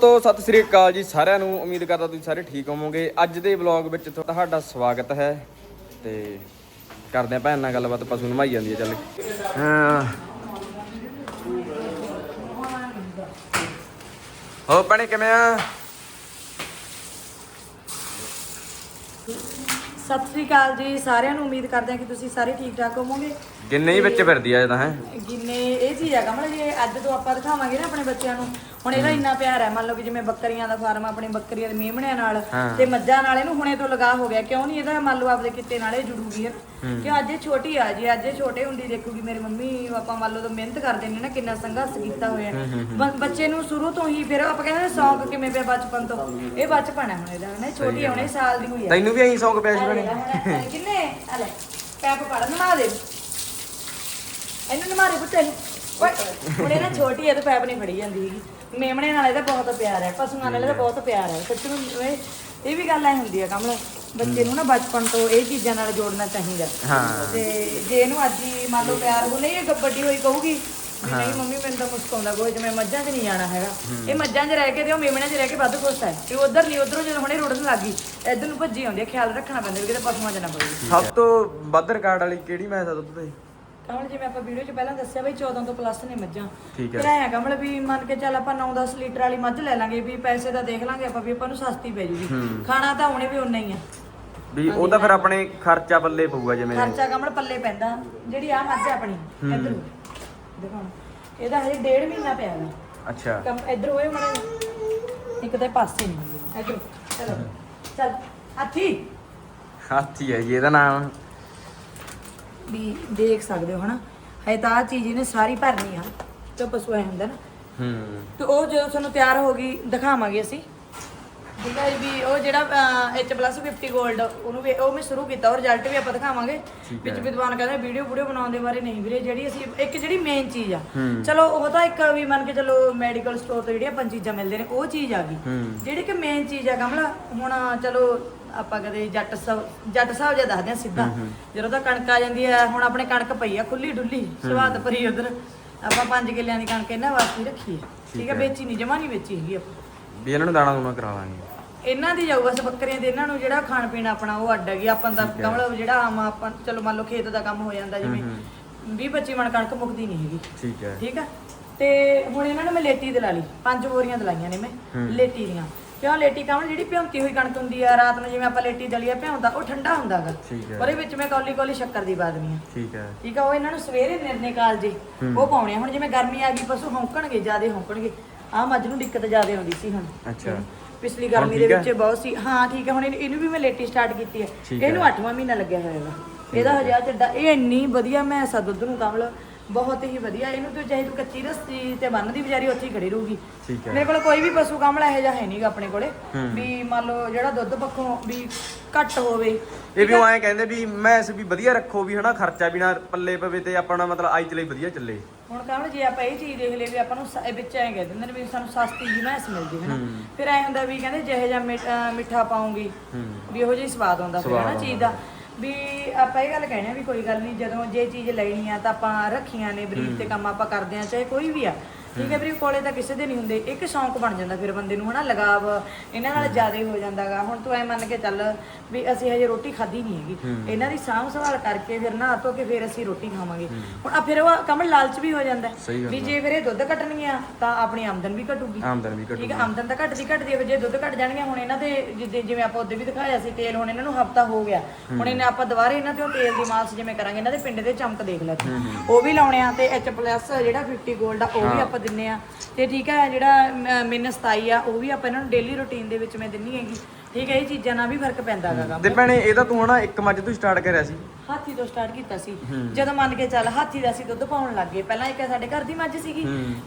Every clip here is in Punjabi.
ਤੋ ਸਤਿ ਸ੍ਰੀ ਅਕਾਲ ਜੀ ਸਾਰਿਆਂ ਨੂੰ। ਉਮੀਦ ਕਰਦਾ ਤੁਸੀਂ ਸਾਰੇ ਠੀਕ ਹੋਵੋਗੇ। ਅੱਜ ਦੇ ਵਲੌਗ ਵਿੱਚ ਤੁਹਾਡਾ ਸਵਾਗਤ ਹੈ। ਤੇ ਕਰਦੇ ਆ ਭੈਣ ਨਾਲ ਗੱਲਬਾਤ ਪਸ਼ੂ ਨਮਾਈ ਜਾਂਦੀ ਹੈ, ਚੱਲ। ਹਾਂ। ਹੋ ਭੈਣੇ, ਕਿਵੇਂ ਆ? ਸਤਿ ਸ੍ਰੀ ਅਕਾਲ ਜੀ ਸਾਰਿਆਂ ਨੂੰ। ਉਮੀਦ ਕਰਦੇ ਹਾਂ ਕਿ ਤੁਸੀਂ ਸਾਰੇ ਠੀਕ ਠਾਕ ਹੋਵੋਗੇ। ਗਿੰਨੇ ਹੀ ਵਿੱਚ ਫਿਰਦੀ ਆ ਜਦਾਂ ਹੈ। ਜਿੰਨੇ ਇਹ ਚੀਜ਼ ਹੈ ਕਮਲ ਜੀ ਅੱਜ ਤੋਂ ਆਪਾਂ ਦਿਖਾਵਾਂਗੇ ਨਾ ਆਪਣੇ ਬੱਚਿਆਂ ਨੂੰ ਹੁਣ ਇਹਦਾ ਇੰਨਾ ਪਿਆਰ ਹੈ ਮੰਨ ਲਓ ਕਿ ਜਿਵੇਂ ਬੱਕਰੀਆਂ ਦਾ ਫਾਰਮ ਆਪਣੀ ਬੱਕਰੀਆਂ ਦੇ ਮੇਮਣਿਆਂ ਨਾਲ। ਤੇ ਮੱਝਾਂ ਨਾਲ ਇਹਨੂੰ ਹੁਣੇ ਤੋਂ ਲਗਾ ਹੋ ਗਿਆ ਕਿਉਂ ਨਹੀਂ ਇਹਦਾ ਮੰਨ ਲਓ ਆਪਦੇ ਕਿੱਤੇ ਨਾਲ ਇਹ ਜੁੜੂਗੀ ਹੈ ਕਿ ਅੱਜ ਇਹ ਛੋਟੀ ਆ ਜੀ ਅੱਜ ਇਹ ਛੋਟੇ ਹੁੰਦੀ ਦੇਖੂਗੀ ਮੇਰੀ ਮੰਮੀ ਪਾਪਾ ਮੰਨ ਲਓ ਤਾਂ ਮਿਹਨਤ ਕਰਦੇ ਨੇ ਨਾ ਕਿੰਨਾ ਸੰਘਰਸ਼ ਕੀਤਾ ਹੋਇਆ। ਬੱਚੇ ਨੂੰ ਸ਼ੁਰੂ ਤੋਂ ਹੀ ਫਿਰ ਆਪਾਂ ਕਹਿੰਦੇ ਨੇ ਸ਼ੌਂਕ ਕਿਵੇਂ ਪਿਆ ਬਚਪਨ ਤੋਂ? ਇਹ ਬਚਪਨ ਹੈ ਹੁਣ ਇਹਦਾ ਨਾ? ਇਹ ਛੋਟੀ ਆ, ਹੁਣ ਇਹ ਸਾਲ ਦੀ ਹੋਈ ਹੈ। ਤੈਨੂੰ ਵੀ ਐਂ ਸੌਂਕ ਪਿਆ ਸੀ ਭੈਣੇ। ਕਿੰਨੇ? ਆ ਲੈ ਪੈਪ ਪੜ ਨਮਾ ਦੇ। ਇਹਨੂੰ ਨਮਾਰੇ ਪੁੱਤੇ ਓਏ ਹੁਣ ਇਹ ਨਾ ਛੋਟੀ ਹੈ ਤੇ ਪੈਪ ਨਹੀਂ ਫੜੀ ਜਾਂਦੀ ਮੇਮਣੇ ਨਾਲ ਇਹਦਾ ਬਹੁਤ ਪਿਆਰ ਹੈ ਪਸ਼ੂਆਂ ਨਾਲ ਇਹਦਾ ਬਹੁਤ ਪਿਆਰ ਹੈ। ਸੱਚ ਨੂੰ ਇਹ ਇਹ ਵੀ ਗੱਲ ਐ ਹੁੰਦੀ ਹੈ ਕਮਲ ਬੱਚੇ ਨੂੰ ਨਾ ਬਚਪਨ ਤੋਂ ਇਹ ਚੀਜ਼ਾਂ ਨਾਲ ਜੋੜਨਾ ਚਾਹੀਦਾ। ਹਾਂ। ਤੇ ਜੇ ਇਹਨੂੰ ਅੱਜ ਹੀ ਮੰਨ ਲਓ ਪਿਆਰ ਹੋ ਨਹੀਂ ਇਹ ਵੱਡੀ ਹੋਈ ਕਹੂਗੀ ਵੀ ਨਹੀਂ ਮੰਮੀ ਮੈਨੂੰ ਤਾਂ ਮੁਸਕਾਉਂਦਾ ਕੋਈ ਜਿਵੇਂ ਮੱਝਾਂ 'ਚ ਨਹੀਂ ਜਾਣਾ ਹੈਗਾ। ਇਹ ਮੱਝਾਂ 'ਚ ਰਹਿ ਕੇ ਤੇ ਉਹ ਮੇਮਣਿਆਂ 'ਚ ਰਹਿ ਕੇ ਵੱਧ ਖੁਸ਼ ਹੈ। ਤੇ ਉਧਰ ਨਹੀਂ ਉਧਰੋਂ ਜਦੋਂ ਹੁਣੇ ਰੁੜਨ ਲੱਗੀ ਇੱਧਰ ਨੂੰ ਭੱਜੀ ਆਉਂਦੀ ਹੈ ਖਿਆਲ ਰੱਖਣਾ ਪੈਂਦਾ ਵੀ ਕਿਤੇ ਪਸ਼ੂਆਂ 'ਚ ਨਾ ਪਵੇ। ਸਭ ਤੋਂ ਵੱਧ ਰਿਕਾਰਡ ਵਾਲੀ ਕਿਹੜੀ ਮੈਚ ਆ ਦੁੱਧ ਤੇ ਕਮਲ ਜਿਵੇਂ ਆਪਾਂ ਵੀਡੀਓ 'ਚ ਪਹਿਲਾਂ ਦੱਸਿਆ ਬਈ 14 ਤੋਂ ਪਲੱਸ ਨੇ ਮੱਝਾਂ। ਠੀਕ ਹੈ। ਫਿਰ ਐਂ ਕਮਲ ਵੀ ਮੰਨ ਕੇ ਚੱਲ ਆਪਾਂ 9-10 ਲੀਟਰ ਵਾਲੀ ਮੱਝ ਲੈ ਲਾਂਗੇ ਵੀ ਪੈਸੇ ਦਾ ਦੇਖ ਲਾਂਗੇ ਆਪਾਂ ਵੀ ਆਪਾਂ ਨੂੰ ਸਸਤੀ ਪੈ ਜੂਗੀ। ਖਾਣਾ ਤਾਂ ਹੁਣੇ ਵੀ ਉਨਾ ਹੀ ਆ। ਵੀ ਉਹ ਤਾਂ ਫਿਰ ਆਪਣੇ ਖਰਚਾ ਪੱਲੇ ਪਊਗਾ ਜਿਵੇਂ। ਖਰਚਾ ਕਮਲ ਪੱਲੇ ਪੈਂਦਾ। ਜਿਹੜੀ ਆ ਮੱਝ ਆ ਆਪਣੀ ਇੱਧਰ। ਦੇਖੋ ਇਹਦਾ ਹਜੇ ਡੇਢ ਮਹੀਨਾ ਪਿਆ ਵਾ। ਅੱਛਾ। ਕੰਮ ਇੱਧਰ ਹੋਏ ਮੜਾ ਇੱਕ ਤੇ ਪਾਸੇ ਨਹੀਂ ਇੱਧਰ ਚਲੋ। ਚੱਲ ਹਾਥੀ। ਹਾਥੀ ਹੈ ਜੀ ਇਹਦਾ ਨਾਮ ਵੀ ਦੇਖ ਸਕਦੇ ਹੋ ਹਨਾ? ਹਜੇ ਤਾਂ ਆ ਚੀਜ਼ ਇਹਨੇ ਸਾਰੀ ਭਰਨੀ ਆ ਤੇ ਪਸ਼ੂ ਐ ਹੁੰਦਾ ਨਾ। ਹੂੰ। ਤੇ ਉਹ ਜਦੋਂ ਤੁਹਾਨੂੰ ਤਿਆਰ ਹੋ ਗਈ ਦਿਖਾਵਾਂਗੇ ਅਸੀਂ। ਠੀਕ ਹੈ ਜੀ, ਵੀ ਉਹ ਜਿਹੜਾ ਐਚ ਪਲੱਸ 50 골ਡ ਉਹਨੂੰ ਵੀ ਉਹ ਮੈਂ ਸ਼ੁਰੂ ਕੀਤਾ ਉਹ ਰਿਜ਼ਲਟ ਵੀ ਆਪਾਂ ਦਿਖਾਵਾਂਗੇ। ਵਿੱਚ ਵਿਦਵਾਨ ਕਹਿੰਦੇ ਵੀਡੀਓ ਵੀਡੀਓ ਬਣਾਉਣ ਦੇ ਬਾਰੇ ਨਹੀਂ ਵੀਰੇ ਜਿਹੜੀ ਅਸੀਂ ਇੱਕ ਜਿਹੜੀ ਮੇਨ ਚੀਜ਼ ਆ। ਚਲੋ ਉਹ ਤਾਂ ਇੱਕ ਵੀ ਮੰਨ ਕੇ ਚਲੋ ਮੈਡੀਕਲ ਸਟੋਰ ਤੋਂ ਜਿਹੜੀਆਂ ਆਪਾਂ ਚੀਜ਼ਾਂ ਮਿਲਦੇ ਨੇ ਉਹ ਚੀਜ਼ ਆ ਗਈ। ਜਿਹੜੀ ਕਿ ਮੇਨ ਚੀਜ਼ ਆ ਕਮਲਾ ਹੁਣ ਚਲੋ ਆਪਾਂ ਕਦੇ ਜੱਟ ਸਾਹਿਬ ਜੱਟ ਸਾਹਿਬ ਜਿਹਾ ਦੱਸਦੇ ਆ ਸਿੱਧਾ ਜਦੋਂ ਤਾਂ ਕਣਕ ਆ ਜਾਂਦੀ ਹੈ ਹੁਣ ਆਪਣੇ ਕਣਕ ਪਈ ਆ ਖੁੱਲੀ ਡੁੱਲੀ ਸਵਾਦ ਭਰੀ ਉਧਰ। ਆਪਾਂ 5 ਕਿੱਲਿਆਂ ਦੀ ਕਣਕ ਇਹਨਾਂ ਵਾਸਤੇ ਹੀ ਰੱਖੀ ਹੈ। ਠੀਕ ਹੈ ਵੇਚੀ ਨਹੀਂ ਜਮਾ ਨਹੀਂ ਵੇਚੀ ਹੈਗੀ ਆਪਾਂ। ਵੀ ਇਹਨਾਂ ਨੂੰ ਦਾਣਾ ਦੂਣਾ ਕਰਾ ਲਾਂਗੇ। ਇਹਨਾਂ ਦੀ ਜਾਊਗਾ ਸ ਬੱਕਰੀਆਂ ਦੇ ਇਹਨਾਂ ਨੂੰ ਜਿਹੜਾ ਖਾਣ ਪੀਣ ਆਪਣਾ ਉਹ ਅੱਡ ਹੈਗੀ। ਆਪਾਂ ਦਾ ਕਮਲ ਜਿਹੜਾ ਆਮ ਆਪਾਂ ਚਲੋ ਮੰਨ ਲਓ ਖੇਤ ਦਾ ਕੰਮ ਹੋ ਜਾਂਦਾ ਜਿਵੇਂ 20 25 ਮਣ ਕਣਕ ਮੁੱਕਦੀ ਨਹੀਂ ਹੈਗੀ। ਠੀਕ ਹੈ। ਠੀਕ ਆ ਤੇ ਹੁਣ ਇਹਨਾਂ ਨੂੰ ਮੈਂ ਲੇਟੀ ਦਿਲਾ ਲਈ ਪੰਜ ਬੋਰੀਆਂ ਦਲਾਈਆਂ ਨੇ ਮੈਂ ਲੇਟੀ ਦੀਆਂ। ਕਿਉਂ ਲੇਟੀ ਕਮਲ ਜਿਹੜੀ ਭਿਉਂਤੀ ਹੋਈ ਕਣਕ ਹੁੰਦੀ ਆ ਰਾਤ ਨੂੰ ਜਿਵੇਂ ਆਪਾਂ ਲੇਟੀ ਦਲੀਆ ਭਿਉਂਦਾ ਉਹ ਠੰਡਾ ਹੁੰਦਾਗਾ। ਠੀਕ ਹੈ। ਉਹਦੇ ਵਿੱਚ ਮੈਂ ਕੌਲੀ ਕੌਲੀ ਸ਼ੱਕਰ ਦੀ ਪਾ ਦੇਣੀ ਆ। ਠੀਕ ਹੈ। ਠੀਕ ਆ ਉਹ ਇਹਨਾਂ ਨੂੰ ਸਵੇਰੇ ਨਿਰਨੇ ਕਾਲ ਜੀ ਉਹ ਪਾਉਣੇ ਆ। ਹੁਣ ਜਿਵੇਂ ਗਰਮੀ ਆ ਗਈ ਪਸ਼ੂ ਹੌਂਕਣਗੇ ਜਿਆਦੇ ਹੌਂਕਣਗੇ ਆ ਮੱਝ ਨੂੰ ਦਿੱਕਤ ਜਿਆਦੇ ਆਉਂਦੀ ਸੀ ਹੁਣ। ਅੱਛਾ। ਪਿਛਲੀ ਗਰਮੀ ਦੇ ਵਿੱਚ ਬਹੁਤ ਸੀ। ਹਾਂ ਠੀਕ ਹੈ ਹੁਣ ਇਹਨੂੰ ਇਹਨੂੰ ਵੀ ਮੈਂ ਲੇਟੀ ਸਟਾਰਟ ਕੀਤੀ ਹੈ ਠੀਕ ਇਹਨੂੰ 8ਵਾਂ ਮਹੀਨਾ ਲੱਗਿਆ ਹੋਇਆ ਹੈਗਾ ਇਹਦਾ ਹਜੇ ਆ ਚੱਡਾ ਇਹ ਇੰਨੀ ਵਧੀਆ ਮੈਸਾ ਦੁੱਧ ਨੂੰ ਕਮਲ ਬਹੁਤ ਹੀ ਵਧੀਆ ਇਹਨੂੰ ਤੂੰ ਚਾਹੇ ਤੂੰ ਕੱਚੀ ਰੱਸੀ ਤੇ ਬੰਨਦੀ ਵਿਚਾਰੀ ਉੱਥੇ ਹੀ ਖੜੀ ਰਹੂਗੀ। ਠੀਕ ਹੈ। ਮੇਰੇ ਕੋਲ ਕੋਈ ਵੀ ਪਸ਼ੂ ਕਮਲ ਇਹੋ ਜਿਹਾ ਹੈ ਨਹੀਂਗਾ ਆਪਣੇ ਕੋਲੇ ਵੀ ਮੰਨ ਲਓ ਜਿਹੜਾ ਦੁੱਧ ਪੱਖੋਂ ਵੀ ਘੱਟ ਹੋਵੇ। ਇਹ ਵੀ ਉਹ ਐਂ ਕਹਿੰਦੇ ਵੀ ਮੈਸ ਵੀ ਵਧੀਆ ਰੱਖੋ ਵੀ ਹਨਾ ਖਰਚਾ ਵੀ ਨਾ ਪੱਲੇ ਪਵੇ ਤੇ ਆਪਣਾ ਮਤਲਬ ਆਈ ਚਲੇ ਵਧੀਆ ਚੱਲੇ। ਹੁਣ ਕਮਲ ਜੇ ਆਪਾਂ ਇਹ ਚੀਜ਼ ਦੇਖ ਲਈਏ ਵੀ ਆਪਾਂ ਨੂੰ ਸ- ਇਹ ਵਿੱਚ ਐਂ ਕਹਿ ਦਿੰਦੇ ਨੇ ਵੀ ਸਾਨੂੰ ਸਸਤੀ ਜੀ ਮੈਸ ਮਿਲਦੀ ਹੈ ਨਾ। ਫਿਰ ਐਂ ਹੁੰਦਾ ਵੀ ਕਹਿੰਦੇ ਜਿਹੇ ਜਿਹਾ ਮਿੱਠ- ਪਾਉਂਗੀ ਵੀ ਇਹੋ ਜਿਹਾ ਹੀ ਸਵਾਦ ਆਉਂਦਾ ਫਿਰ ਨਾ ਚੀਜ਼ ਦਾ। ਵੀ ਆਪਾਂ ਇਹ ਗੱਲ ਕਹਿਣਾ ਵੀ ਕੋਈ ਗੱਲ ਨਹੀਂ ਜਦੋਂ ਜੇ ਚੀਜ਼ ਲੈਣੀ ਆ ਤਾਂ ਆਪਾਂ ਰੱਖੀਆਂ ਨੇ ਬਰੀਕ ਤੇ ਕੰਮ ਆਪਾਂ ਕਰਦੇ ਆ ਚਾਹੇ ਕੋਈ ਵੀ ਆ। ਠੀਕ ਹੈ ਵੀਰੇ ਕੋਲੇ ਤਾਂ ਕਿਸੇ ਦੇ ਨਹੀਂ ਹੁੰਦੇ। ਇੱਕ ਸ਼ੌਂਕ ਬਣ ਜਾਂਦਾ ਫਿਰ ਬੰਦੇ ਨੂੰ ਹਨਾ? ਲਗਾਵ ਇਹਨਾਂ ਨਾਲ ਜ਼ਿਆਦਾ ਹੋ ਜਾਂਦਾਗਾ। ਹੁਣ ਤੂੰ ਐ ਮੰਨ ਕੇ ਚੱਲ ਵੀ ਅਸੀਂ ਹਜੇ ਰੋਟੀ ਖਾਧੀ ਨਹੀਂ ਹੈਗੀ। ਇਹਨਾਂ ਦੀ ਸਾਂਭ ਸੰਭਾਲ ਕਰਕੇ ਫਿਰ ਨਹਾ ਧੋ ਕੇ ਫਿਰ ਅਸੀਂ ਰੋਟੀ ਖਾਵਾਂਗੇ। ਹੁਣ ਆ ਫਿਰ ਉਹ ਕਮਲ ਲਾਲਚ ਵੀ ਹੋ ਜਾਂਦਾ। ਵੀ ਜੇ ਫਿਰ ਇਹ ਦੁੱਧ ਕੱਟਣਗੀਆਂ ਤਾਂ ਆਪਣੀ ਆਮਦਨ ਵੀ ਘਟੂਗੀ। ਆਮਦਨ ਵੀ ਘਟੂ ਠੀਕ ਹੈ ਆਮਦਨ ਤਾਂ ਘਟਦੀ ਘਟਦੀ ਹੈ ਜੇ ਦੁੱਧ ਘਟ ਜਾਣਗੇ ਹੁਣ ਇਹਨਾਂ ਦੇ ਜਿਵੇਂ ਆਪਾਂ ਉਹਦੇ ਵੀ ਦਿਖਾਇਆ ਸੀ ਤੇਲ ਹੁਣ ਇਹਨਾਂ ਨੂੰ ਹਫਤਾ ਹੋ ਗਿਆ। ਹੁਣ ਇਹਨੇ ਆਪਾਂ ਦੁਬਾਰਾ ਇਹਨਾਂ ਤੇ ਉਹ ਤੇਲ ਦੀ ਮਾਲਸ਼ ਜਿਵੇਂ ਕਰਾਂਗੇ ਇਹਨਾਂ ਦੇ ਪਿੰਡ ਦੇ ਚਮਕ ਦੇਖ ਲੈ ਤੂੰ। ਉਹ ਵੀ ਲਾਉਣੇ ਆ ਤੇ ਐਚ ਪਲੱਸ ਜਿਹੜਾ 50 골ਡ ਆ ਉਹ ਵੀ ਆਪਾਂ ਦਿੰਨੇ ਆ। ਤੇ ਠੀਕ ਹੈ ਜਿਹੜਾ ਮਿਨ 27 ਆ ਉਹ ਵੀ ਆਪਾਂ ਇਹਨਾਂ ਨੂੰ ਡੇਲੀ ਰੁਟੀਨ ਦੇ ਵਿੱਚ ਮੈਂ ਦਿੰਨੀ ਹੈਗੀ। ਠੀਕ ਹੈ ਇਹ ਚੀਜ਼ਾਂ ਨਾਲ ਵੀ ਫ਼ਰਕ ਪੈਂਦਾ ਹੈਗਾ ਤੇ ਭੈਣੇ ਇਹਦਾ ਤੂੰ ਹਨਾ ਇੱਕ ਮੱਝ ਤੋਂ ਸਟਾਰਟ ਕਰਿਆ ਸੀ। ਹਾਥੀ ਤੋਂ ਸਟਾਰਟ ਕੀਤਾ ਸੀ। ਜਦੋਂ ਮੰਨ ਕੇ ਚੱਲ ਹਾਥੀ ਦਾ ਅਸੀਂ ਦੁੱਧ ਪਾਉਣ ਲੱਗ ਗਏ। ਪਹਿਲਾਂ ਇੱਕ ਸਾਡੇ ਘਰ ਦੀ ਮੱਝ ਸੀਗੀ।